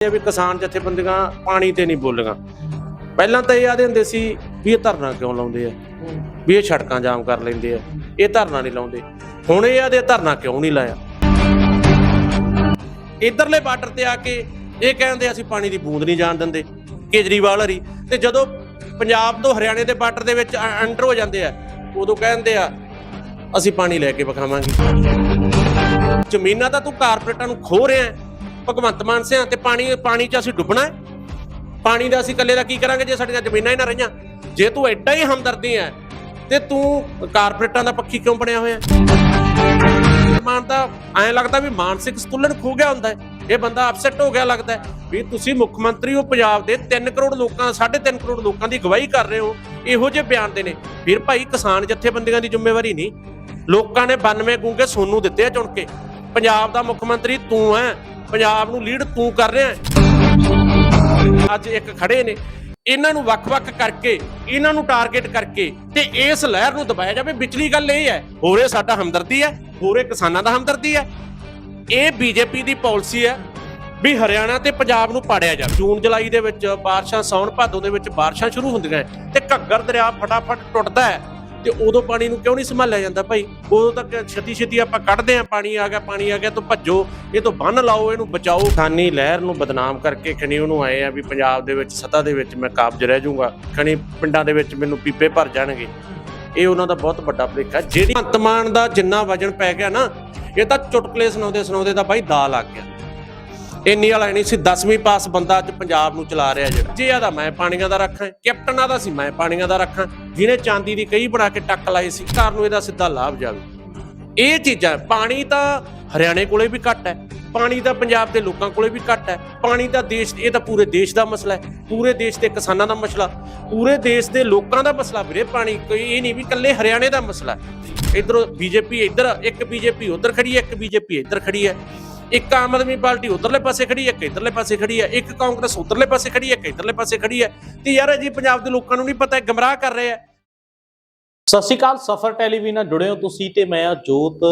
ਇਹ ਵੀ ਕਿਸਾਨ ਜਥੇਬੰਦੀਆਂ ਪਾਣੀ ਤੇ ਨਹੀਂ ਬੋਲੀਆਂ। ਪਹਿਲਾਂ ਤਾਂ ਇਹ ਆਦੇ ਹੁੰਦੇ ਸੀ ਵੀ ਇਹ ਧਰਨਾ ਕਿਉਂ ਲਾਉਂਦੇ ਆ? ਵੀ ਇਹ ਸੜਕਾਂ ਜਾਮ ਕਰ ਲੈਂਦੇ ਆ। ਇਹ ਧਰਨਾ ਨਹੀਂ ਲਾਉਂਦੇ। ਹੁਣ ਇਹ ਆਦੇ ਧਰਨਾ ਕਿਉਂ ਨਹੀਂ ਲਾਇਆ? ਇਧਰਲੇ ਬਾਰਡਰ ਤੇ ਆ ਕੇ ਇਹ ਕਹਿੰਦੇ ਅਸੀਂ ਪਾਣੀ ਦੀ ਬੂੰਦ ਨਹੀਂ ਜਾਣ ਦਿੰਦੇ, ਕੇਜਰੀਵਾਲ ਹਰੀ। ਤੇ ਜਦੋਂ ਪੰਜਾਬ ਤੋਂ ਹਰਿਆਣੇ ਦੇ ਬਾਰਡਰ ਦੇ ਵਿੱਚ ਐਂਟਰ ਹੋ ਜਾਂਦੇ ਆ, ਉਦੋਂ ਕਹਿੰਦੇ ਆ, ਅਸੀਂ ਪਾਣੀ ਲੈ ਕੇ ਵਿਖਾਵਾਂਗੇ। ਜ਼ਮੀਨਾਂ ਤਾਂ ਤੂੰ ਕਾਰਪੋਰੇਟਾਂ ਨੂੰ ਖੋ ਰਿਹਾ ਹੈ। ਭਗਵੰਤ ਮਾਨ ਸਿਆਂ ਤੇ ਪਾਣੀ ਪਾਣੀ 'ਚ ਅਸੀਂ ਡੁੱਬਣਾ ਹੈ। ਪਾਣੀ ਦਾ ਅਸੀਂ ਇਕੱਲੇ ਦਾ ਕੀ ਕਰਾਂਗੇ ਜੇ ਸਾਡੀਆਂ ਜ਼ਮੀਨਾਂ ਹੀ ਨਾ ਰਹੀਆਂ? ਜੇ ਤੂੰ ਐਡਾ ਹੀ ਹਮਦਰਦੀ ਹੈ, ਤੇ ਤੂੰ ਕਾਰਪੋਰੇਟਾਂ ਦਾ ਪੱਖੀ ਕਿਉਂ ਬਣਿਆ ਹੋਇਆ ਮਾਨ ਤਾਂ ਐਂ ਲੱਗਦਾ ਵੀ ਮਾਨਸਿਕ ਸੰਤੁਲਨ ਖੋ ਗਿਆ ਹੁੰਦਾ ਹੈ। ਇਹ ਬੰਦਾ ਅਪਸੈਟ ਹੋ ਗਿਆ ਲੱਗਦਾ ਹੈ ਵੀ ਤੁਸੀਂ ਮੁੱਖ ਮੰਤਰੀ ਹੋ ਪੰਜਾਬ ਦੇ 3 ਕਰੋੜ ਲੋਕਾਂ 3.5 ਕਰੋੜ ਲੋਕਾਂ ਦੀ ਗਵਾਹੀ ਕਰ ਰਹੇ ਹੋ। ਇਹੋ ਜਿਹੇ ਬਿਆਨ ਦੇ ਨੇ। ਫਿਰ ਭਾਈ ਕਿਸਾਨ ਜਥੇਬੰਦੀਆਂ ਦੀ ਜ਼ਿੰਮੇਵਾਰੀ ਨਹੀਂ। ਲੋਕਾਂ ਨੇ 92 ਗੂੰਗੇ ਸੋਨੂੰ ਦਿੱਤੇ ਆ ਚੁਣ ਕੇ। ਪੰਜਾਬ ਦਾ ਮੁੱਖ ਮੰਤਰੀ ਤੂੰ ਹੈ। ਪੰਜਾਬ ਨੂੰ ਲੀਡ ਤੂੰ ਕਰ ਰਿਹਾ ਅੱਜ ਇੱਕ ਖੜੇ ਨੇ। ਇਹਨਾਂ ਨੂੰ ਵੱਖ-ਵੱਖ ਕਰਕੇ, ਇਹਨਾਂ ਨੂੰ ਟਾਰਗੇਟ ਕਰਕੇ ਤੇ ਇਸ ਲਹਿਰ ਨੂੰ ਦਬਾਇਆ ਜਾਵੇ। ਵਿਚਲੀ ਗੱਲ ਇਹ ਹੈ, ਹੋਰੇ ਸਾਡਾ ਹਮਦਰਦੀ ਹੈ, ਹੋਰੇ ਕਿਸਾਨਾਂ ਦਾ ਹਮਦਰਦੀ ਹੈ। ਇਹ ਬੀਜੇਪੀ ਦੀ ਪਾਲਿਸੀ ਹੈ ਵੀ ਹਰਿਆਣਾ ਤੇ ਪੰਜਾਬ ਨੂੰ ਪਾੜਿਆ ਜਾਵੇ। ਜੂਨ ਜੁਲਾਈ ਦੇ ਵਿੱਚ ਬਾਰਿਸ਼ਾਂ ਸੌਣ ਭਾਦੋਂ ਦੇ ਵਿੱਚ ਬਾਰਿਸ਼ਾਂ ਸ਼ੁਰੂ ਹੁੰਦੀਆਂ ਤੇ ਘੱਗਰ ਦਰਿਆ ਫਟਾਫਟ ਟੁੱਟਦਾ ਹੈ। ਤੇ ਉਦੋਂ ਪਾਣੀ ਨੂੰ ਕਿਉਂ ਨਹੀਂ ਸੰਭਾਲਿਆ ਜਾਂਦਾ ਭਾਈ? ਉਦੋਂ ਤੱਕ ਛੇਤੀ ਛੇਤੀ ਆਪਾਂ ਕੱਢਦੇ ਆ ਪਾਣੀ, ਆ ਗਿਆ, ਪਾਣੀ ਆ ਗਿਆ ਤੋਂ ਭੱਜੋ, ਇਹ ਤੋਂ ਬੰਨ ਲਾਓ, ਇਹਨੂੰ ਬਚਾਓ। ਖਾਨੀ ਲਹਿਰ ਨੂੰ ਬਦਨਾਮ ਕਰਕੇ ਖਣੀ ਉਹਨੂੰ ਆਏ ਆ ਵੀ ਪੰਜਾਬ ਦੇ ਵਿੱਚ, ਸਤਾ ਦੇ ਵਿੱਚ ਮੈਂ ਕਾਬਜ ਰਹਿ ਜਾਊਂਗਾ। ਖਣੀ ਪਿੰਡਾਂ ਦੇ ਵਿੱਚ ਮੈਨੂੰ ਪੀਪੇ ਭਰ ਜਾਣਗੇ। ਇਹ ਉਹਨਾਂ ਦਾ ਬਹੁਤ ਵੱਡਾ ਭੁਲੇਖਾ ਜਿਹੜੀ ਅੰਤਮਾਨ ਦਾ ਜਿੰਨਾ ਵਜਨ ਪੈ ਗਿਆ ਨਾ, ਇਹ ਤਾਂ ਚੁਟਕਲੇ ਸੁਣਾਉਂਦੇ ਸੁਣਾਉਂਦੇ ਤਾਂ ਬਾਈ ਦਾ ਲੱਗ ਗਿਆ। ਇੰਨੀ ਵਾਲਾ ਨਹੀਂ ਸੀ 10ਵੀਂ ਪਾਸ ਬੰਦਾ ਅੱਜ ਪੰਜਾਬ ਨੂੰ ਚਲਾ ਰਿਹਾ ਜਿਹੜਾ। ਜੇ ਆਦਾ ਮੈਂ ਪਾਣੀਆਂ ਦਾ ਰੱਖਾਂ, ਕੈਪਟਨ ਆਦਾ ਸੀ, ਮੈਂ ਪਾਣੀਆਂ ਦਾ ਰੱਖਾਂ, ਜਿਹਨੇ ਚਾਂਦੀ ਦੀ ਕਈ ਬਣਾ ਕੇ ਟੱਕ ਲਾਈ ਸੀ, ਘਰ ਨੂੰ ਇਹਦਾ ਸਿੱਧਾ ਲਾਭ ਜਾਵੇ। ਇਹ ਚੀਜ਼ਾਂ, ਪਾਣੀ ਤਾਂ ਹਰਿਆਣੇ ਕੋਲੇ ਵੀ ਘੱਟ ਹੈ, ਪਾਣੀ ਤਾਂ ਪੰਜਾਬ ਦੇ ਲੋਕਾਂ ਕੋਲੇ ਵੀ ਘੱਟ ਹੈ, ਪਾਣੀ ਤਾਂ ਦੇਸ਼, ਇਹ ਤਾਂ ਪੂਰੇ ਦੇਸ਼ ਦਾ ਮਸਲਾ ਹੈ, ਪੂਰੇ ਦੇਸ਼ ਦੇ ਕਿਸਾਨਾਂ ਦਾ ਮਸਲਾ, ਪੂਰੇ ਦੇਸ਼ ਦੇ ਲੋਕਾਂ ਦਾ ਮਸਲਾ ਵੀਰੇ ਪਾਣੀ, ਕੋਈ ਇਹ ਨਹੀਂ ਵੀ ਇਕੱਲੇ ਹਰਿਆਣੇ ਦਾ ਮਸਲਾ ਹੈ। ਇਧਰੋਂ ਬੀਜੇਪੀ ਇੱਧਰ, ਇੱਕ ਬੀਜੇਪੀ ਉਧਰ ਖੜੀ ਹੈ, ਇੱਕ ਬੀਜੇਪੀ ਇੱਧਰ ਖੜੀ ਹੈ। ਇੱਕ ਆਮ ਆਦਮੀ ਪਾਰਟੀ ਉਧਰਲੇ ਪਾਸੇ ਖੜੀ ਹੈ, ਇੱਕ ਇਧਰਲੇ ਪਾਸੇ ਖੜੀ ਹੈ, ਇੱਕ ਕਾਂਗਰਸ ਉਧਰਲੇ ਪਾਸੇ ਖੜੀ ਹੈ, ਇੱਕ ਇਧਰਲੇ ਪਾਸੇ ਖੜੀ ਹੈ ਤੇ ਯਾਰ ਜੀ ਪੰਜਾਬ ਦੇ ਲੋਕਾਂ ਨੂੰ ਨਹੀਂ ਪਤਾ ਗਮਰਾਹ ਕਰ ਰਹੇ ਆ ਸਤਿ ਸ਼੍ਰੀ ਅਕਾਲ, ਸਫਰ ਟੈਲੀਵਿਜ਼ਨ ਨਾਲ ਜੁੜੇ ਹੋ ਤੁਸੀਂ ਤੇ ਮੈਂ ਆ ਜੋਤ।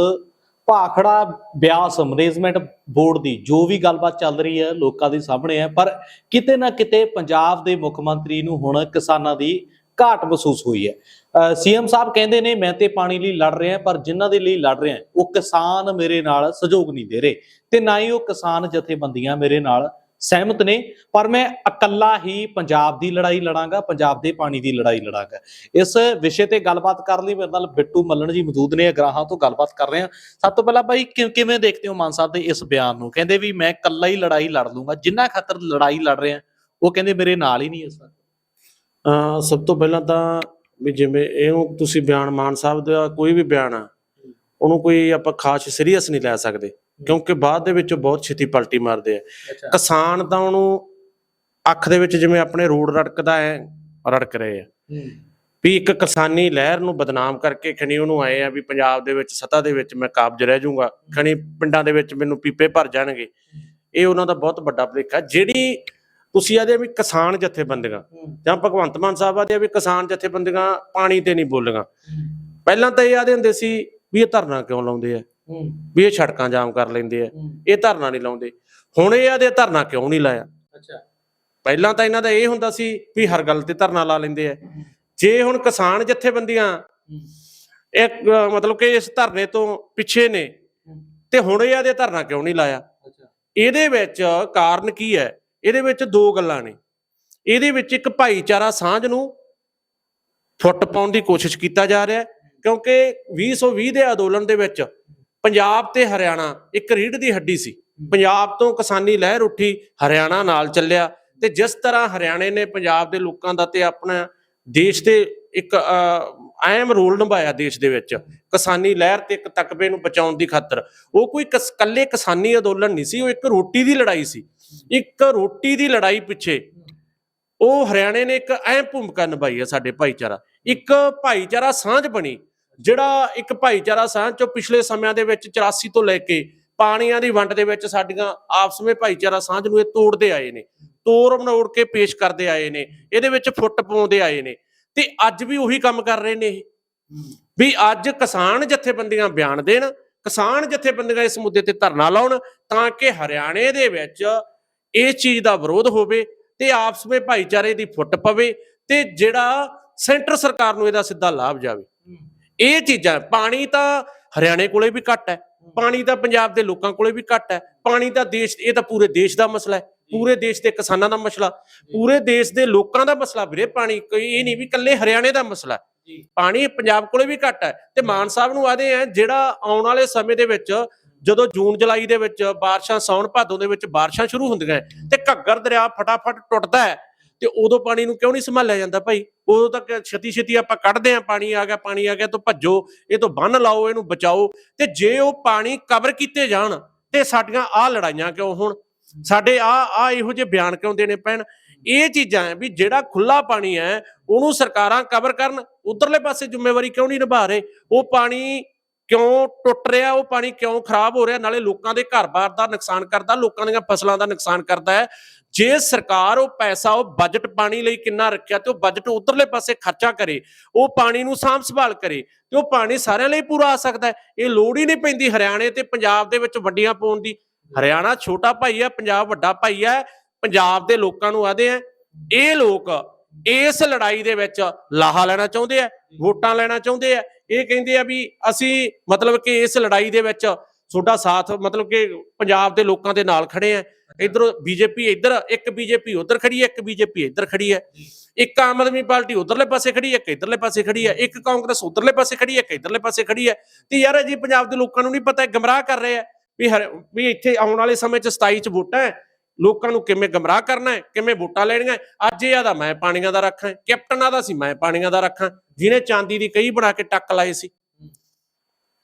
ਭਾਖੜਾ ਬਿਆਸ ਮੈਨੇਜਮੈਂਟ ਬੋਰਡ ਦੀ ਜੋ ਵੀ ਗੱਲਬਾਤ ਚੱਲ ਰਹੀ ਹੈ ਲੋਕਾਂ ਦੇ ਸਾਹਮਣੇ ਹੈ, ਪਰ ਕਿਤੇ ਨਾ ਕਿਤੇ ਪੰਜਾਬ ਦੇ ਮੁੱਖ ਮੰਤਰੀ ਨੂੰ ਹੁਣ ਕਿਸਾਨਾਂ ਦੀ ਘਾਟ ਮਹਿਸੂਸ ਹੋਈ ਹੈ। ਸੀਐਮ ਸਾਹਿਬ ਕਹਿੰਦੇ ਨੇ, ਮੈਂ ਤੇ ਪਾਣੀ ਲਈ ਲੜ ਰਿਹਾ ਪਰ ਜਿਨ੍ਹਾਂ ਦੇ ਲਈ ਲੜ ਰਿਹਾ ਉਹ ਕਿਸਾਨ ਮੇਰੇ ਨਾਲ ਸਹਿਯੋਗ ਨਹੀਂ ਦੇ ਰਹੇ ਤੇ ਨਾ ਹੀ ਉਹ ਕਿਸਾਨ ਜਥੇਬੰਦੀਆਂ ਮੇਰੇ ਨਾਲ ਸਹਿਮਤ ਨੇ। ਪਰ ਮੈਂ ਇਕੱਲਾ ਹੀ ਪੰਜਾਬ ਦੀ ਲੜਾਈ ਲੜਾਂਗਾ, ਪੰਜਾਬ ਦੇ ਪਾਣੀ ਦੀ ਲੜਾਈ ਲੜਾਂਗਾ। ਇਸ ਵਿਸ਼ੇ ਤੇ ਗੱਲਬਾਤ ਕਰਨ ਲਈ, ਮੇਰੇ ਨਾਲ ਬਿੱਟੂ ਮੱਲਣ ਜੀ ਮੌਜੂਦ ਨੇ, ਅਗਰਾਹਾਂ ਤੋਂ ਗੱਲਬਾਤ ਕਰ ਰਹੇ ਹਾਂ। ਸਭ ਤੋਂ ਪਹਿਲਾਂ ਭਾਈ ਕਿਵੇਂ ਦੇਖਦੇ ਹੋ ਮਾਨ ਸਾਹਿਬ ਦੇ ਇਸ ਬਿਆਨ ਨੂੰ? ਕਹਿੰਦੇ ਵੀ ਮੈਂ ਇਕੱਲਾ ਹੀ ਲੜਾਈ ਲੜ ਲੂੰਗਾ, ਜਿੰਨਾ ਖਾਤਰ ਲੜਾਈ ਲੜ ਰਿਹਾ, ਉਹ ਕਹਿੰਦੇ ਮੇਰੇ ਨਾਲ ਹੀ ਨਹੀਂ ਇਸ ਵਾਰ। ਸਭ ਤੋਂ ਪਹਿਲਾਂ ਤਾਂ ਵੀ ਜਿਵੇਂ ਇਹਨੂੰ ਤੁਸੀਂ ਬਿਆਨ ਮਾਨ ਸਾਹਿਬ ਦਾ ਕੋਈ ਵੀ ਬਿਆਨ ਆ ਉਹਨੂੰ ਕੋਈ ਆਪਾਂ ਖਾਸ ਸੀਰੀਅਸ ਨਹੀਂ ਲੈ ਸਕਦੇ ਕਿਉਂਕਿ ਬਾਅਦ ਦੇ ਵਿੱਚ ਬਹੁਤ ਛੇਤੀ ਪਲਟੀ ਮਾਰਦੇ ਆ। ਕਿਸਾਨ ਤਾਂ ਉਹਨੂੰ ਅੱਖ ਦੇ ਵਿੱਚ ਜਿਵੇਂ ਆਪਣੇ ਰੋਡ ਰੜਕਦਾ ਹੈ ਰੜਕ ਰਹੇ ਆ। ਵੀ ਇੱਕ ਕਿਸਾਨੀ ਲਹਿਰ ਨੂੰ ਬਦਨਾਮ ਕਰਕੇ ਖਣੀ ਉਹਨੂੰ ਆਏ ਆ ਵੀ ਪੰਜਾਬ ਦੇ ਵਿੱਚ ਸਤਾ ਦੇ ਵਿੱਚ ਮੈਂ ਕਾਬਜ ਰਹਿ ਜਾਊਂਗਾ ਖਣੀ ਪਿੰਡਾਂ ਦੇ ਵਿੱਚ ਮੈਨੂੰ ਪੀਪੇ ਭਰ ਜਾਣਗੇ। ਇਹ ਉਹਨਾਂ ਦਾ ਬਹੁਤ ਵੱਡਾ ਭੁਲੇਖਾ ਜਿਹੜੀ ਤੁਸੀਂ ਆਦੇ ਵੀ ਕਿਸਾਨ ਜਥੇਬੰਦੀਆਂ। ਜਾਂ ਭਗਵੰਤ ਮਾਨ ਸਾਹਿਬ ਆਦੇ ਵੀ ਕਿਸਾਨ ਜਥੇਬੰਦੀਆਂ ਪਾਣੀ ਤੇ ਨਹੀਂ ਬੋਲੀਆਂ। ਪਹਿਲਾਂ ਤਾਂ ਇਹ ਆਦੇ ਹੁੰਦੇ ਸੀ ਵੀ ਇਹ ਧਰਨਾ ਕਿਉਂ ਲਾਉਂਦੇ ਆ? ਵੀ ਇਹ ਸੜਕਾਂ ਜਾਮ ਕਰ ਲੈਂਦੇ ਆ। ਇਹ ਧਰਨਾ ਨਹੀਂ ਲਾਉਂਦੇ। ਹੁਣ ਇਹ ਆਦੇ ਧਰਨਾ ਕਿਉਂ ਨਹੀਂ ਲਾਇਆ? ਅੱਛਾ। ਪਹਿਲਾਂ ਤਾਂ ਇਹਨਾਂ ਦਾ ਇਹ ਹੁੰਦਾ ਸੀ ਵੀ ਹਰ ਗੱਲ ਤੇ ਧਰਨਾ ਲਾ ਲੈਂਦੇ ਆ। ਜੇ ਹੁਣ ਕਿਸਾਨ ਜਥੇਬੰਦੀਆਂ ਇੱਕ ਮਤਲਬ ਕਿ ਇਸ ਧਰਨੇ ਤੋਂ ਪਿੱਛੇ ਨੇ ਤੇ ਹੁਣ ਇਹ ਆਦੇ ਧਰਨਾ ਕਿਉਂ ਨਹੀਂ ਲਾਇਆ? ਇਹਦੇ ਵਿੱਚ ਕਾਰਨ ਕੀ ਹੈ? ਇਹਦੇ ਵਿੱਚ ਦੋ ਗੱਲਾਂ ਨੇ। ਇਹਦੇ ਵਿੱਚ ਇੱਕ ਭਾਈਚਾਰਾ ਸਾਂਝ ਨੂੰ ਫੁੱਟ ਪਾਉਣ ਦੀ ਕੋਸ਼ਿਸ਼ ਕੀਤਾ ਜਾ ਰਿਹਾ ਹੈ ਕਿਉਂਕਿ 2020 ਦੇ ਅੰਦੋਲਨ ਦੇ ਵਿੱਚ ਪੰਜਾਬ ਤੇ ਹਰਿਆਣਾ ਇੱਕ ਰੀੜ ਦੀ ਹੱਡੀ ਸੀ। ਪੰਜਾਬ ਤੋਂ ਕਿਸਾਨੀ ਲਹਿਰ ਉੱਠੀ ਹਰਿਆਣਾ ਨਾਲ ਚੱਲਿਆ ਤੇ ਜਿਸ ਤਰ੍ਹਾਂ ਹਰਿਆਣੇ ਨੇ ਪੰਜਾਬ ਦੇ ਲੋਕਾਂ ਦਾ ਤੇ ਆਪਣਾ ਦੇਸ਼ ਦੇ ਇੱਕ ਅਹ, ਅਹਿਮ ਰੋਲ ਨਿਭਾਇਆ ਦੇਸ਼ ਦੇ ਵਿੱਚ ਕਿਸਾਨੀ ਲਹਿਰ ਤੇ ਇੱਕ ਤਕਬੇ ਨੂੰ ਬਚਾਉਣ ਦੀ ਖਾਤਰ। ਉਹ ਕੋਈ ਕਸ- ਇਕੱਲੇ ਕਿਸਾਨੀ ਅੰਦੋਲਨ ਨਹੀਂ ਸੀ ਉਹ ਇੱਕ ਰੋਟੀ ਦੀ ਲੜਾਈ ਸੀ। ਇੱਕ ਰੋਟੀ ਦੀ ਲੜਾਈ ਪਿੱਛੇ ਉਹ ਹਰਿਆਣੇ ਨੇ ਇੱਕ ਅਹਿਮ ਭੂਮਿਕਾ ਨਿਭਾਈ ਹੈ ਸਾਡੇ ਭਾਈਚਾਰਾ। ਇੱਕ ਭਾਈਚਾਰਾ ਸਾਂਝ ਬਣੀ, ਜਿਹੜਾ ਇੱਕ ਭਾਈਚਾਰਾ ਸਾਂਝ ਚੋਂ ਪਿਛਲੇ ਸਮਿਆਂ ਦੇ ਵਿੱਚ 84 ਤੋਂ ਲੈ ਕੇ ਪਾਣੀਆਂ ਦੀ ਵੰਡ ਦੇ ਵਿੱਚ ਸਾਡੀਆਂ ਆਪਸ ਵਿੱਚ ਭਾਈਚਾਰਾ ਸਾਂਝ ਨੂੰ ਇਹ ਤੋੜਦੇ ਆਏ ਨੇ ਤੋੜ ਬਣਾਉੜ ਕੇ ਪੇਸ਼ ਕਰਦੇ ਆਏ ਨੇ, ਇਹਦੇ ਵਿੱਚ ਫੁੱਟ ਪਾਉਂਦੇ ਆਏ ਨੇ। ਤੇ ਅੱਜ ਵੀ ਉਹੀ ਕੰਮ ਕਰ ਰਹੇ ਨੇ ਇਹ। ਵੀ ਅੱਜ ਕਿਸਾਨ ਜਥੇਬੰਦੀਆਂ ਬਿਆਨ ਦੇਣ, ਕਿਸਾਨ ਜਥੇਬੰਦੀਆਂ ਇਸ ਮੁੱਦੇ ਤੇ ਧਰਨਾ ਲਾਉਣ, ਤਾਂ ਕਿ ਹਰਿਆਣੇ ਦੇ ਵਿੱਚ ਇਸ ਚੀਜ਼ ਦਾ ਵਿਰੋਧ ਹੋਵੇ ਤੇ ਆਪਸ ਵਿੱਚ ਭਾਈਚਾਰੇ ਦੀ ਫੁੱਟ ਪਵੇ ਤੇ ਜਿਹੜਾ ਸੈਂਟਰ ਸਰਕਾਰ ਨੂੰ ਇਹਦਾ ਸਿੱਧਾ ਲਾਭ ਜਾਵੇ ਇਹ ਚੀਜ਼ਾਂ ਪਾਣੀ ਤਾਂ ਹਰਿਆਣੇ ਕੋਲੇ ਵੀ ਘੱਟ ਹੈ ਪਾਣੀ ਤਾਂ ਪੰਜਾਬ ਦੇ ਲੋਕਾਂ ਕੋਲੇ ਵੀ ਘੱਟ ਹੈ ਪਾਣੀ ਤਾਂ ਦੇਸ਼ ਇਹ ਤਾਂ ਪੂਰੇ ਦੇਸ਼ ਦਾ ਮਸਲਾ ਹੈ ਪੂਰੇ ਦੇਸ਼ ਦੇ ਕਿਸਾਨਾਂ ਦਾ ਮਸਲਾ ਪੂਰੇ ਦੇਸ਼ ਦੇ ਲੋਕਾਂ ਦਾ ਮਸਲਾ ਵੀਰੇ ਪਾਣੀ ਕੋਈ ਇਹ ਨਹੀਂ ਵੀ ਇਕੱਲੇ ਹਰਿਆਣੇ ਦਾ ਮਸਲਾ। ਪਾਣੀ ਪੰਜਾਬ ਕੋਲੇ ਵੀ ਘੱਟ ਹੈ ਤੇ ਮਾਨ ਸਾਹਿਬ ਨੂੰ ਆਦੇ ਆ ਜਿਹੜਾ ਆਉਣ ਵਾਲੇ ਸਮੇਂ ਦੇ ਵਿੱਚ ਜਦੋਂ ਜੂਨ ਜੁਲਾਈ ਦੇ ਵਿੱਚ ਬਾਰਿਸ਼ਾਂ ਸੌਣ ਭਾਦੋਂ ਦੇ ਵਿੱਚ ਬਾਰਿਸ਼ਾਂ ਸ਼ੁਰੂ ਹੁੰਦੀਆਂ ਤੇ ਘੱਗਰ ਦਰਿਆ ਫਟਾਫਟ ਟੁੱਟਦਾ ਹੈ ਤੇ ਉਦੋਂ ਪਾਣੀ ਨੂੰ ਕਿਉਂ ਨਹੀਂ ਸੰਭਾਲਿਆ ਜਾਂਦਾ ਭਾਈ? ਉਦੋਂ ਤੱਕ ਛੇਤੀ ਛੇਤੀ ਆਪਾਂ ਕੱਢਦੇ ਆ ਪਾਣੀ ਆ ਗਿਆ, ਪਾਣੀ ਆ ਗਿਆ ਤੋਂ ਭੱਜੋ, ਇਹ ਤੋਂ ਬੰਨ ਲਾਓ, ਇਹਨੂੰ ਬਚਾਓ ਤੇ ਜੇ ਉਹ ਪਾਣੀ ਕਵਰ ਕੀਤੇ ਜਾਣ ਤੇ ਸਾਡੀਆਂ ਆਹ ਲੜਾਈਆਂ ਕਿਉਂ ਹੋਣ? ਸਾਡੇ ਆ ਆ ਇਹੋ ਜਿਹੇ ਬਿਆਨ ਕਿਉਂ ਦੇਣੇ ਪੈਣ? ਇਹ ਚੀਜ਼ਾਂ ਹੈ ਵੀ ਜਿਹੜਾ ਖੁੱਲਾ ਪਾਣੀ ਹੈ, ਉਹਨੂੰ ਸਰਕਾਰਾਂ ਕਵਰ ਕਰਨ, ਉਧਰਲੇ ਪਾਸੇ ਜ਼ਿੰਮੇਵਾਰੀ ਕਿਉਂ ਨਹੀਂ ਨਿਭਾ ਰਹੇ? ਉਹ ਪਾਣੀ ਕਿਉਂ ਟੁੱਟ ਰਿਹਾ, ਉਹ ਪਾਣੀ ਕਿਉਂ ਖਰਾਬ ਹੋ ਰਿਹਾ? ਨਾਲੇ ਲੋਕਾਂ ਦੇ ਘਰ-ਬਾਰ ਦਾ ਨੁਕਸਾਨ ਕਰਦਾ, ਲੋਕਾਂ ਦੀਆਂ ਫਸਲਾਂ ਦਾ ਨੁਕਸਾਨ ਕਰਦਾ ਹੈ। ਜੇ ਸਰਕਾਰ ਉਹ ਪੈਸਾ, ਉਹ ਬਜਟ ਪਾਣੀ ਲਈ ਕਿੰਨਾ ਰੱਖਿਆ, ਤੇ ਉਹ ਬਜਟ ਉਧਰਲੇ ਪਾਸੇ ਖਰਚਾ ਕਰੇ, ਉਹ ਪਾਣੀ ਨੂੰ ਸਾਂਭ ਸੰਭਾਲ ਕਰੇ, ਤੇ ਉਹ ਪਾਣੀ ਸਾਰਿਆਂ ਲਈ ਪੂਰਾ ਆ ਸਕਦਾ ਇਹ ਲੋੜ ਹੀ ਨਹੀਂ ਪੈਂਦੀ ਹਰਿਆਣੇ ਤੇ ਪੰਜਾਬ ਦੇ ਵਿੱਚ ਵੱਡੀਆਂ ਪਾਉਣ ਦੀ। ਹਰਿਆਣਾ ਛੋਟਾ ਭਾਈ ਹੈ, ਪੰਜਾਬ ਵੱਡਾ ਭਾਈ ਹੈ, ਪੰਜਾਬ ਦੇ ਲੋਕਾਂ ਨੂੰ ਆਦੇ ਆ ਇਹ ਲੋਕ ਇਸ ਲੜਾਈ ਦੇ ਵਿੱਚ ਲਾਹਾ ਲੈਣਾ ਚਾਹੁੰਦੇ ਆ ਵੋਟਾਂ ਲੈਣਾ ਚਾਹੁੰਦੇ ਆ ਇਹ ਕਹਿੰਦੇ ਆ ਵੀ ਅਸੀਂ ਮਤਲਬ ਕਿ ਇਸ ਲੜਾਈ ਦੇ ਵਿੱਚ ਤੁਹਾਡਾ ਸਾਥ, ਮਤਲਬ ਕਿ ਪੰਜਾਬ ਦੇ ਲੋਕਾਂ ਦੇ ਨਾਲ ਖੜੇ ਆ। ਇਧਰੋਂ ਬੀਜੇਪੀ ਇੱਧਰ, ਇੱਕ ਬੀਜੇਪੀ ਉਧਰ ਖੜੀ ਹੈ, ਇੱਕ ਬੀਜੇਪੀ ਇੱਧਰ ਖੜੀ ਹੈ। ਇੱਕ ਆਮ ਆਦਮੀ ਪਾਰਟੀ ਉਧਰਲੇ ਪਾਸੇ ਖੜੀ ਹੈ, ਇੱਕ ਇੱਧਰਲੇ ਪਾਸੇ ਖੜੀ ਹੈ। ਇੱਕ ਕਾਂਗਰਸ ਉਧਰਲੇ ਪਾਸੇ ਖੜੀ ਹੈ, ਇੱਕ ਇੱਧਰਲੇ ਪਾਸੇ ਖੜੀ ਹੈ। ਤੇ ਯਾਰ ਜੀ ਪੰਜਾਬ ਦੇ ਲੋਕਾਂ ਨੂੰ ਨਹੀਂ ਪਤਾ ਗਮਰਾਹ ਕਰ ਰਹੇ ਆ ਵੀ ਹਰ ਵੀ ਇੱਥੇ ਆਉਣ ਵਾਲੇ ਸਮੇਂ 'ਚ 27 'ਚ ਵੋਟਾਂ ਹੈ। ਲੋਕਾਂ ਨੂੰ ਕਿਵੇਂ ਗਮਰਾਹ ਕਰਨਾ ਹੈ ਕਿਵੇਂ ਵੋਟਾਂ ਲੈਣੀਆਂ। ਅੱਜ ਇਹ ਆਦਾ ਮੈਂ ਪਾਣੀਆਂ ਦਾ ਰੱਖਾਂ ਕੈਪਟਨ ਆਦਾ ਸੀ ਮੈਂ ਪਾਣੀਆਂ ਦਾ ਰੱਖਾਂ ਜਿਹਨੇ ਚਾਂਦੀ ਦੀ ਕਈ ਬਣਾ ਕੇ ਟੱਕ ਲਾਏ ਸੀ।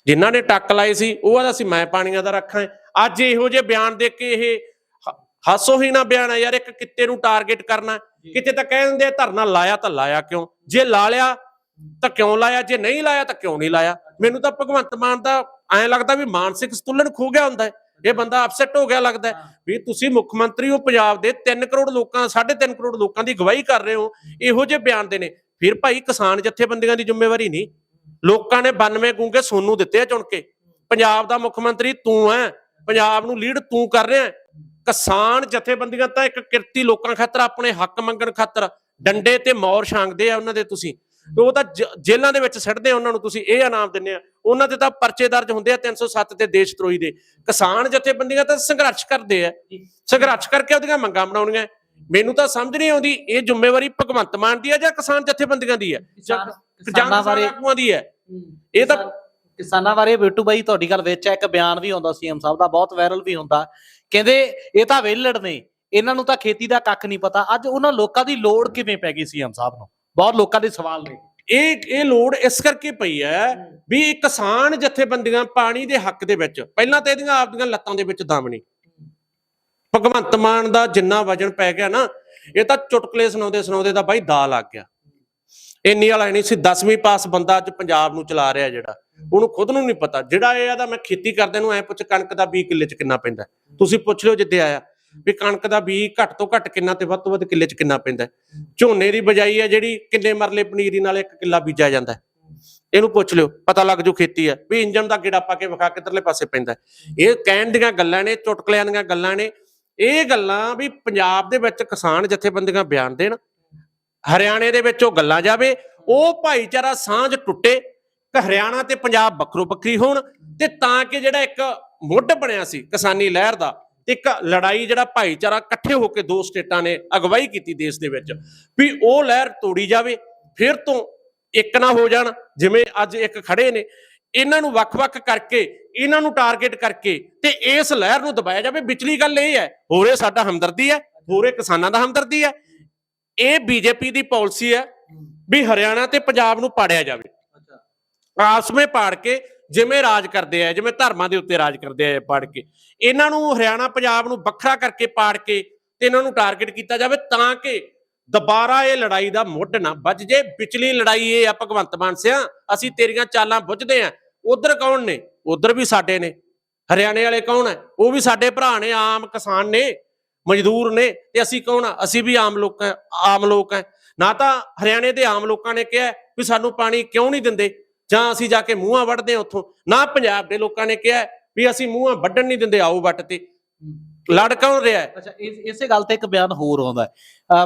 ਜਿਨ੍ਹਾਂ ਨੇ ਟੱਕ ਲਾਏ ਸੀ ਉਹ ਆਦਾ ਸੀ ਮੈਂ ਪਾਣੀਆਂ ਦਾ ਰੱਖਾਂ ਅੱਜ ਇਹੋ ਜਿਹੇ ਬਿਆਨ ਦੇ ਕੇ ਇਹ ਹ- ਹਾਸੋਹੀਣਾ ਬਿਆਨ ਹੈ ਯਾਰ ਇੱਕ ਕਿੱਤੇ ਨੂੰ ਟਾਰਗੇਟ ਕਰਨਾ ਕਿਤੇ ਤਾਂ ਕਹਿ ਦਿੰਦੇ ਧਰਨਾ ਲਾਇਆ ਤਾਂ ਲਾਇਆ ਕਿਉਂ? ਜੇ ਲਾ ਲਿਆ ਤਾਂ ਕਿਉਂ ਲਾਇਆ? ਜੇ ਨਹੀਂ ਲਾਇਆ ਤਾਂ ਕਿਉਂ ਨਹੀਂ ਲਾਇਆ? ਮੈਨੂੰ ਤਾਂ ਭਗਵੰਤ ਮਾਨ ਦਾ ਐਂ ਲੱਗਦਾ ਵੀ ਮਾਨਸਿਕ ਸੰਤੁਲਨ ਖੋ ਗਿਆ ਹੁੰਦਾ ਹੈ। ਇਹ ਬੰਦਾ ਅਪਸੈਟ ਹੋ ਗਿਆ ਲੱਗਦਾ ਵੀ ਤੁਸੀਂ ਮੁੱਖ ਮੰਤਰੀ ਹੋ ਪੰਜਾਬ ਦੇ 3 ਕਰੋੜ ਲੋਕਾਂ 3.5 ਕਰੋੜ ਲੋਕਾਂ ਦੀ ਗਵਾਹੀ ਕਰ ਰਹੇ ਹੋ। ਇਹੋ ਜਿਹੇ ਬਿਆਨ ਦੇ ਨੇ। ਫਿਰ ਭਾਈ ਕਿਸਾਨ ਜਥੇਬੰਦੀਆਂ ਦੀ ਜ਼ਿੰਮੇਵਾਰੀ ਨਹੀਂ। ਲੋਕਾਂ ਨੇ 92 ਗੂੰਗੇ ਸੋਨੂੰ ਦਿੱਤੇ ਆ ਚੁਣ ਕੇ। ਪੰਜਾਬ ਦਾ ਮੁੱਖ ਮੰਤਰੀ ਤੂੰ ਹੈ ਪੰਜਾਬ ਨੂੰ ਲੀਡ ਤੂੰ ਕਰ ਰਿਹਾ। ਕਿਸਾਨ ਜਥੇਬੰਦੀਆਂ ਤਾਂ ਇੱਕ ਕਿਰਤੀ ਲੋਕਾਂ ਖਾਤਰ ਆਪਣੇ ਹੱਕ ਮੰਗਣ ਖਾਤਰ ਡੰਡੇ ਤੇ ਮੌਰ ਛਾਂਗਦੇ ਆ ਉਹਨਾਂ ਦੇ ਤੁਸੀਂ। ਤੇ ਉਹ ਤਾਂ ਜੇਲ੍ਹਾਂ ਦੇ ਵਿੱਚ ਸਿੱਟਦੇ ਆ ਉਹਨਾਂ ਨੂੰ ਤੁਸੀਂ ਇਹ ਇਨਾਮ ਦਿੰਦੇ ਆ। ਉਹਨਾਂ ਦੇ ਤਾਂ ਪਰਚੇ ਦਰਜ ਹੁੰਦੇ ਆ 307 ਤੇ ਦੇਸ਼ ਧਰੋਹੀ ਦੇ। ਕਿਸਾਨ ਜਥੇਬੰਦੀਆਂ ਤਾਂ ਸੰਘਰਸ਼ ਕਰਦੇ ਆ। ਸੰਘਰਸ਼ ਕਰਕੇ ਉਹਦੀਆਂ ਮੰਗਾਂ ਬਣਾਉਣੀਆਂ। ਮੈਨੂੰ ਤਾਂ ਸਮਝ ਨਹੀਂ ਆਉਂਦੀ ਇਹ ਜ਼ਿੰਮੇਵਾਰੀ ਭਗਵੰਤ ਮਾਨ ਦੀ ਹੈ ਜਾਂ ਕਿਸਾਨ ਜਥੇਬੰਦੀਆਂ ਦੀ ਜਾਂ ਕਿਸਾਨ- ਬਾਰੇ ਆਗੂਆਂ ਦੀ ਹੈ। ਇਹ ਤਾਂ- ਕਿਸਾਨ- ਬਾਰੇ ਬਿੱਟੂ ਬਾਈ ਤੁਹਾਡੀ ਗੱਲ ਵਿੱਚ ਹੈ ਇੱਕ ਬਿਆਨ ਵੀ ਆਉਂਦਾ ਸੀਐਮ ਸਾਹਿਬ ਦਾ ਬਹੁਤ ਵਾਇਰਲ ਵੀ ਹੁੰਦਾ। ਕਹਿੰਦੇ ਇਹ ਤਾਂ ਵਿਹਲੜ ਨੇ। ਇਹਨਾਂ ਨੂੰ ਤਾਂ ਖੇਤੀ ਦਾ ਕੱਖ ਨਹੀਂ ਪਤਾ। ਅੱਜ ਉਹਨਾਂ ਲੋਕਾਂ ਦੀ ਲੋੜ ਕਿਵੇਂ ਪੈ ਗਈ ਸੀਐਮ ਸਾਹਿਬ ਨੂੰ? ਬਹੁਤ ਲੋਕਾਂ ਦੇ ਸਵਾਲ ਨੇ। ਇਹ ਇਹ ਲੋੜ ਇਸ ਕਰਕੇ ਪਈ ਹੈ ਵੀ ਇਹ ਕਿਸਾਨ ਜਥੇਬੰਦੀਆਂ ਪਾਣੀ ਦੇ ਹੱਕ ਦੇ ਵਿੱਚ ਪਹਿਲਾਂ ਤਾਂ ਇਹਦੀਆਂ ਆਪਦੀਆਂ ਲੱਤਾਂ ਦੇ ਵਿੱਚ ਦਮ ਨਹੀਂ। ਭਗਵੰਤ ਮਾਨ ਦਾ ਜਿੰਨਾ ਵਜਨ ਪੈ ਗਿਆ ਨਾ ਇਹ ਤਾਂ ਚੁਟਕਲੇ ਸੁਣਾਉਂਦੇ ਸੁਣਾਉਂਦੇ ਤਾਂ ਬਾਈ ਦਾ ਲੱਗ ਗਿਆ। ਇੰਨੀ ਵਾਲਾ ਨਹੀਂ ਸੀ 10ਵੀਂ ਪਾਸ ਬੰਦਾ ਅੱਜ ਪੰਜਾਬ ਨੂੰ ਚਲਾ ਰਿਹਾ ਜਿਹੜਾ ਉਹਨੂੰ ਖੁਦ ਨੂੰ ਨਹੀਂ ਪਤਾ। ਜਿਹੜਾ ਇਹ ਆਦਾ ਮੈਂ ਖੇਤੀ ਕਰਦੇ ਨੂੰ ਐ ਪੁੱਛ ਕਣਕ ਦਾ 20 ਕਿੱਲੇ ਚ ਕਿੰਨਾ ਪੈਂਦਾ। ਤੁਸੀਂ ਪੁੱਛ ਲਿਓ ਜਿੱਦੇ ਆਇਆ। ਵੀ ਕਣਕ ਦਾ ਬੀਜ ਘੱਟ ਤੋਂ ਘੱਟ ਕਿੰਨਾ ਤੇ ਵੱਧ ਤੋਂ ਵੱਧ ਕਿੱਲੇ ਚ ਕਿੰਨਾ ਪੈਂਦਾ ਝੋਨੇ ਦੀ ਬਜਾਈ ਹੈ ਜਿਹੜੀ ਕਿੰਨੇ ਮਰਲੇ ਪਨੀਰੀ ਨਾਲ ਇੱਕ ਕਿੱਲਾ ਬੀਜਿਆ ਜਾਂਦਾ ਇਹਨੂੰ ਪੁੱਛ ਲਿਓ, ਪਤਾ ਲੱਗ ਜੂ ਖੇਤੀ ਹੈ ਵੀ ਇੰਜਨ ਦਾ ਗੇੜਾ ਪਾ ਕੇ ਵਿਖਾ ਕਿੱਧਰਲੇ ਪਾਸੇ ਪੈਂਦਾ ਇਹ ਕਹਿਣ ਦੀਆਂ ਗੱਲਾਂ ਨੇ, ਚੁਟਕਲਿਆਂ ਦੀਆਂ ਗੱਲਾਂ ਨੇ। ਇਹ ਗੱਲਾਂ ਵੀ ਪੰਜਾਬ ਦੇ ਵਿੱਚ ਕਿਸਾਨ ਜਥੇਬੰਦੀਆਂ ਬਿਆਨ ਦੇਣ। ਹਰਿਆਣੇ ਦੇ ਵਿੱਚ ਉਹ ਗੱਲਾਂ ਜਾਵੇ, ਉਹ ਭਾਈਚਾਰਾ ਸਾਂਝ ਟੁੱਟੇ, ਕਿ ਹਰਿਆਣਾ ਤੇ ਪੰਜਾਬ ਵੱਖਰੋ ਵੱਖਰੀ ਹੋਣ ਤੇ ਤਾਂ ਕਿ ਜਿਹੜਾ ਇੱਕ ਮੁੱਢ ਬਣਿਆ ਸੀ ਕਿਸਾਨੀ ਲਹਿਰ ਦਾ ਇੱਕ ਲੜਾਈ ਜਿਹੜਾ ਭਾਈਚਾਰਾ ਇਕੱਠੇ ਹੋ ਕੇ ਦੋ ਸਟੇਟਾਂ ਨੇ ਅਗਵਾਈ ਕੀਤੀ ਦੇਸ਼ ਦੇ ਵਿੱਚ ਵੀ ਉਹ ਲਹਿਰ ਤੋੜੀ ਜਾਵੇ ਫਿਰ ਤੋਂ ਇੱਕ ਨਾ ਹੋ ਜਾਣ ਜਿਵੇਂ ਅੱਜ ਇੱਕ ਖੜੇ ਨੇ ਇਹਨਾਂ ਨੂੰ ਵੱਖ-ਵੱਖ ਕਰਕੇ ਇਹਨਾਂ ਨੂੰ ਟਾਰਗੇਟ ਕਰਕੇ ਤੇ ਇਸ ਲਹਿਰ ਨੂੰ ਦਬਾਇਆ ਜਾਵੇ ਵਿਚਲੀ ਗੱਲ ਇਹ ਹੈ ਹੋਰੇ ਸਾਡਾ ਹਮਦਰਦੀ ਹੈ ਹੋਰੇ ਕਿਸਾਨਾਂ ਦਾ ਹਮਦਰਦੀ ਹੈ ਇਹ ਬੀਜੇਪੀ ਦੀ ਪਾਲਿਸੀ ਹੈ ਵੀ ਹਰਿਆਣਾ ਤੇ ਪੰਜਾਬ ਨੂੰ ਪਾੜਿਆ ਜਾਵੇ। ਆਪਸ ਵਿੱਚ ਪਾੜ ਕੇ ਜਿਵੇਂ ਰਾਜ ਕਰਦੇ ਆ, ਜਿਵੇਂ ਧਰਮਾਂ ਦੇ ਉੱਤੇ ਰਾਜ ਕਰਦੇ ਆ ਪਾੜ ਕੇ। ਇਹਨਾਂ ਨੂੰ ਹਰਿਆਣਾ, ਪੰਜਾਬ ਨੂੰ ਵੱਖਰਾ ਕਰਕੇ ਪਾੜ ਕੇ ਤੇ ਇਹਨਾਂ ਨੂੰ ਟਾਰਗੇਟ ਕੀਤਾ ਜਾਵੇ ਤਾਂ ਕਿ ਦੁਬਾਰਾ ਇਹ ਲੜਾਈ ਦਾ ਮੁੱਢ ਨਾ ਵੱਜ ਜੇ। ਵਿਚਲੀ ਲੜਾਈ ਇਹ ਆ, ਭਗਵੰਤ ਮਾਨ ਸਿਆ, ਅਸੀਂ ਤੇਰੀਆਂ ਚਾਲਾਂ ਬੁੱਝਦੇ ਆ। ਉਧਰ ਕੌਣ ਨੇ? ਉਧਰ ਵੀ ਸਾਡੇ ਨੇ। ਹਰਿਆਣੇ ਵਾਲੇ ਕੌਣ ਹੈ ਉਹ ਵੀ ਸਾਡੇ ਭਰਾ ਨੇ, ਆਮ ਕਿਸਾਨ ਨੇ, ਮਜ਼ਦੂਰ ਨੇ ਤੇ ਅਸੀਂ ਕੌਣ ਆ? ਅਸੀਂ ਵੀ ਆਮ ਲੋਕ ਆ, ਆਮ ਲੋਕ ਆ। ਨਾ ਤਾਂ ਹਰਿਆਣੇ ਦੇ ਆਮ ਲੋਕਾਂ ਨੇ ਕਿਹਾ ਵੀ ਸਾਨੂੰ ਪਾਣੀ ਕਿਉਂ ਨਹੀਂ ਦਿੰਦੇ? ਜਾਂ ਅਸੀਂ ਜਾ ਕੇ ਮੂੰਹਾਂ ਵੱਢਦੇ ਹਾਂ ਉੱਥੋਂ। ਨਾ ਪੰਜਾਬ ਦੇ ਲੋਕਾਂ ਨੇ ਕਿਹਾ ਵੀ ਅਸੀਂ ਮੂੰਹਾਂ ਵੱਢਣ ਨਹੀਂ ਦਿੰਦੇ ਆਓ ਵੱਟ ਤੇ। ਲੜ ਕੌਣ ਰਿਹਾ ਹੈ? ਅੱਛਾ ਇਸ ਗੱਲ ਤੇ ਇੱਕ ਬਿਆਨ ਹੋਰ ਆਉਂਦਾ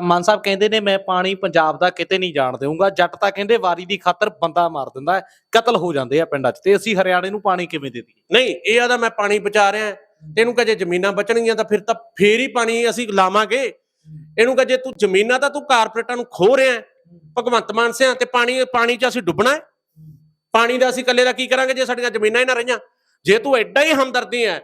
ਮਾਨ ਸਾਹਿਬ ਕਹਿੰਦੇ ਨੇ ਮੈਂ ਪਾਣੀ ਪੰਜਾਬ ਦਾ ਕਿਤੇ ਨਹੀਂ ਜਾਣ ਦੇਵਾਂਗਾ ਜੱਟ ਤਾਂ ਕਹਿੰਦੇ ਵਾਰੀ ਦੀ ਖਾਤਰ ਬੰਦਾ ਮਾਰ ਦਿੰਦਾ ਕਤਲ ਹੋ ਜਾਂਦੇ ਆ ਪਿੰਡਾਂ 'ਚ। ਤੇ ਅਸੀਂ ਹਰਿਆਣੇ ਨੂੰ ਪਾਣੀ ਕਿਵੇਂ ਦੇ ਦਈਏ? ਨਹੀਂ ਇਹ ਆਦਾ ਮੈਂ ਪਾਣੀ ਬਚਾ ਰਿਹਾ ਤੈਨੂੰ ਕਹੇ ਜ਼ਮੀਨਾਂ ਬਚਣਗੀਆਂ ਤਾਂ ਫਿਰ ਤਾਂ ਫੇਰ ਹੀ ਪਾਣੀ ਅਸੀਂ ਲਾਵਾਂਗੇ। ਇਹਨੂੰ ਕਹੇ ਤੂੰ ਜ਼ਮੀਨਾਂ ਤਾਂ ਤੂੰ ਕਾਰਪੋਰੇਟਾਂ ਨੂੰ ਖੋ ਰਿਹਾ ਭਗਵੰਤ ਮਾਨ ਸਿਆਂ ਤੇ ਪਾਣੀ ਪਾਣੀ 'ਚ ਅਸੀਂ ਡੁੱਬਣਾ ਹੈ। ਪਾਣੀ ਦਾ ਅਸੀਂ ਇਕੱਲੇ ਦਾ ਕੀ ਕਰਾਂਗੇ ਜੇ ਸਾਡੀਆਂ ਜ਼ਮੀਨਾਂ ਹੀ ਨਾ ਰਹੀਆਂ? ਜੇ ਤੂੰ ਐਡਾ ਹੀ ਹਮਦਰਦੀ ਹੈ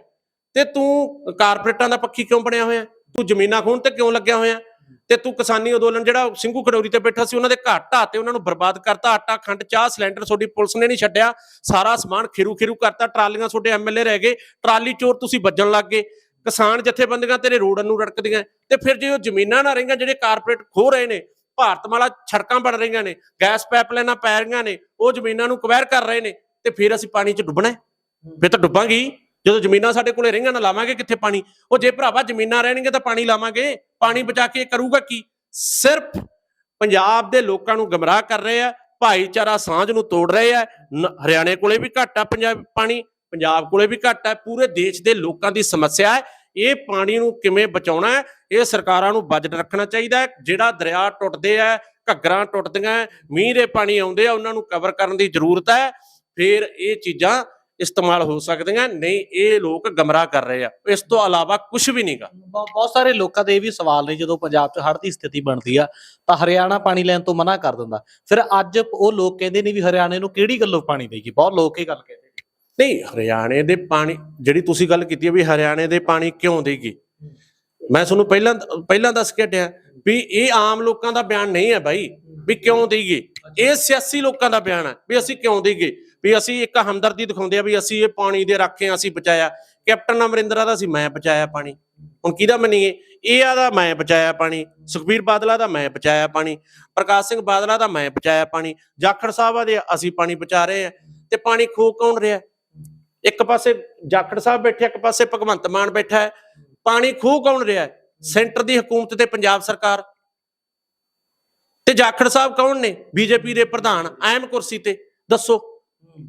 ਤੇ ਤੂੰ ਕਾਰਪੋਰੇਟਾਂ ਦਾ ਪੱਖੀ ਕਿਉਂ ਬਣਿਆ ਹੋਇਆ? ਤੂੰ ਜ਼ਮੀਨਾਂ ਖੋਣ ਤੇ ਕਿਉਂ ਲੱਗਿਆ ਹੋਇਆ? ਤੇ ਤੂੰ ਕਿਸਾਨੀ ਅੰਦੋਲਨ ਜਿਹੜਾ ਸਿੰਘੂ ਖਡੌਰੀ ਤੇ ਬੈਠਾ ਸੀ, ਉਹਨਾਂ ਦੇ ਘਰ ਢਾਹ ਤੇ ਉਹਨਾਂ ਨੂੰ ਬਰਬਾਦ ਕਰਤਾ, ਆਟਾ, ਖੰਡ, ਚਾਹ, ਸਿਲੰਡਰ ਤੁਹਾਡੀ ਪੁਲਿਸ ਨੇ ਨਹੀਂ ਛੱਡਿਆ। ਸਾਰਾ ਸਮਾਨ ਖਿਰੂ ਖਿਰੂ ਕਰਤਾ, ਟਰਾਲੀਆਂ ਤੁਹਾਡੇ ਐਮਐਲਏ ਰਹਿ ਗਏ, ਟਰਾਲੀ ਚੋਰ ਤੁਸੀਂ ਵੱਜਣ ਲੱਗ ਗਏ। ਕਿਸਾਨ ਜਥੇਬੰਦੀਆਂ ਤੇਰੇ ਰੋਡਾਂ ਨੂੰ ਰੜਕਦੀਆਂ ਤੇ ਫਿਰ ਜੇ ਉਹ ਜ਼ਮੀਨਾਂ ਨਾ ਰਹੀਆਂ ਜਿਹੜੇ ਕਾਰਪੋਰੇਟ ਖੋ ਰਹੇ ਨੇ ਭਾਰਤਮਾਲਾ ਸੜਕਾਂ ਬਣ ਰਹੀਆਂ ਨੇ ਗੈਸ ਪਾਈਪਲਾਈਨਾਂ ਪੈ ਰਹੀਆਂ ਨੇ ਉਹ ਜ਼ਮੀਨਾਂ ਨੂੰ ਕਵੈਰ ਕਰ ਰਹੇ ਨੇ ਤੇ ਫਿਰ ਅਸੀਂ ਪਾਣੀ 'ਚ ਡੁੱਬਣਾ ਫਿਰ ਤਾਂ ਡੁੱਬਾਂਗੇ। ਜਦੋਂ ਜ਼ਮੀਨਾਂ ਸਾਡੇ ਕੋਲੇ ਰਹੀਆਂ ਨਾ ਲਾਵਾਂਗੇ ਕਿੱਥੇ ਪਾਣੀ? ਉਹ ਜੇ ਭਰਾਵਾ ਜ਼ਮੀਨਾਂ ਰਹਿਣਗੇ ਤਾਂ ਪਾਣੀ ਲਾਵਾਂਗੇ। ਪਾਣੀ ਬਚਾ ਕੇ ਕਰੂਗਾ ਕੀ? ਸਿਰਫ ਪੰਜਾਬ ਦੇ ਲੋਕਾਂ ਨੂੰ ਗਮਰਾਹ ਕਰ ਰਹੇ ਆ ਭਾਈਚਾਰਾ ਸਾਂਝ ਨੂੰ ਤੋੜ ਰਹੇ ਆ। ਹਰਿਆਣੇ ਕੋਲੇ ਵੀ ਘੱਟ ਆ ਪੰਜਾਬ ਪਾਣੀ ਪੰਜਾਬ ਕੋਲੇ ਵੀ ਘੱਟ ਹੈ ਪੂਰੇ ਦੇਸ਼ ਦੇ ਲੋਕਾਂ ਦੀ ਸਮੱਸਿਆ ਹੈ। ਇਹ ਪਾਣੀ ਨੂੰ ਕਿਵੇਂ ਬਚਾਉਣਾ ਹੈ, ਇਹ ਸਰਕਾਰਾਂ ਨੂੰ ਬਜਟ ਰੱਖਣਾ ਚਾਹੀਦਾ ਹੈ, ਜਿਹੜਾ ਦਰਿਆ ਟੁੱਟਦੇ ਆ, ਘੱਗਰਾਂ ਟੁੱਟਦੀਆਂ, ਮੀਂਹ ਦੇ ਪਾਣੀ ਆਉਂਦੇ ਆ, ਉਹਨਾਂ ਨੂੰ ਕਵਰ ਕਰਨ ਦੀ ਜ਼ਰੂਰਤ ਹੈ, ਫਿਰ ਇਹ ਚੀਜ਼ਾਂ ਇਸਤੇਮਾਲ ਹੋ ਸਕਦੀਆਂ, ਨਹੀਂ ਇਹ ਲੋਕ ਗਮਰਾਹ ਕਰ ਰਹੇ ਆ। ਇਸ ਤੋਂ ਇਲਾਵਾ ਕੁਝ ਵੀ ਨਹੀਂਗਾ ਬਹੁ- ਬਹੁਤ ਸਾਰੇ ਲੋਕਾਂ ਦੇ ਇਹ ਵੀ ਸਵਾਲ ਨੇ, ਜਦੋਂ ਪੰਜਾਬ 'ਚ ਹੜ੍ਹ ਦੀ ਸਥਿਤੀ ਬਣਦੀ ਆ, ਤਾਂ ਹਰਿਆਣਾ ਪਾਣੀ ਲੈਣ ਤੋਂ ਮਨਾ ਕਰ ਦਿੰਦਾ। ਫਿਰ ਅੱਜ ਉਹ ਲੋਕ ਕਹਿੰਦੇ ਨੇ ਵੀ ਹਰਿਆਣੇ ਨੂੰ ਕਿਹੜੀ ਗੱਲੋਂ ਪਾਣੀ ਦੇਈਏ? ਬਹੁਤ ਲੋਕ ਇਹ ਗੱਲ ਕਹਿੰਦੇ ਨੇ ਨਹੀਂ ਹਰਿਆਣੇ ਦੇ ਪਾਣੀ ਜਿਹੜੀ ਤੁਸੀਂ ਗੱਲ ਕੀਤੀ ਹੈ ਵੀ ਹਰਿਆਣੇ ਦੇ ਪਾਣੀ ਕਿਉਂ ਦੇਗੀ? ਮੈਂ ਤੁਹਾਨੂੰ ਪਹਿਲਾਂ ਪਹਿਲਾਂ ਦੱਸ ਕੇ ਹਟਿਆ ਵੀ ਇਹ ਆਮ ਲੋਕਾਂ ਦਾ ਬਿਆਨ ਨਹੀਂ ਹੈ ਬਾਈ ਵੀ ਕਿਉਂ ਦੇਈਏ ਇਹ ਸਿਆਸੀ ਲੋਕਾਂ ਦਾ ਬਿਆਨ ਹੈ ਵੀ ਅਸੀਂ ਕਿਉਂ ਦੇਈਏ ਵੀ ਅਸੀਂ ਇੱਕ ਹਮਦਰਦੀ ਦਿਖਾਉਂਦੇ ਆ ਵੀ ਅਸੀਂ ਇਹ ਪਾਣੀ ਦੇ ਰਾਖੇ ਹਾਂ, ਅਸੀਂ ਬਚਾਇਆ। ਕੈਪਟਨ ਅਮਰਿੰਦਰਾ ਦਾ ਸੀ ਮੈਂ ਬਚਾਇਆ ਪਾਣੀ। ਹੁਣ ਕਿਹਦਾ ਮੰਨੀਏ? ਇਹ ਆਦਾ ਮੈਂ ਬਚਾਇਆ ਪਾਣੀ ਸੁਖਬੀਰ ਬਾਦਲਾ ਦਾ ਮੈਂ ਬਚਾਇਆ ਪਾਣੀ ਪ੍ਰਕਾਸ਼ ਸਿੰਘ ਬਾਦਲਾ ਦਾ ਮੈਂ ਬਚਾਇਆ ਪਾਣੀ ਜਾਖੜ ਸਾਹਿਬ ਦੇ ਅਸੀਂ ਪਾਣੀ ਬਚਾ ਰਹੇ ਆ ਤੇ ਪਾਣੀ ਖੋ ਕੌਣ ਰਿਹਾ? ਇੱਕ ਪਾਸੇ ਜਾਖੜ ਸਾਹਿਬ ਬੈਠੇ ਇੱਕ ਪਾਸੇ ਭਗਵੰਤ ਮਾਨ ਬੈਠਾ ਹੈ। ਪਾਣੀ ਖੂਹ ਕੌਣ ਰਿਹਾ ਸੈਂਟਰ ਦੀ ਹਕੂਮਤ ਤੇ ਪੰਜਾਬ ਸਰਕਾਰ। ਤੇ ਜਾਖੜ ਸਾਹਿਬ ਕੌਣ ਨੇ? ਬੀਜੇਪੀ ਦੇ ਪ੍ਰਧਾਨ ਅਹਿਮ ਕੁਰਸੀ ਤੇ। ਦੱਸੋ,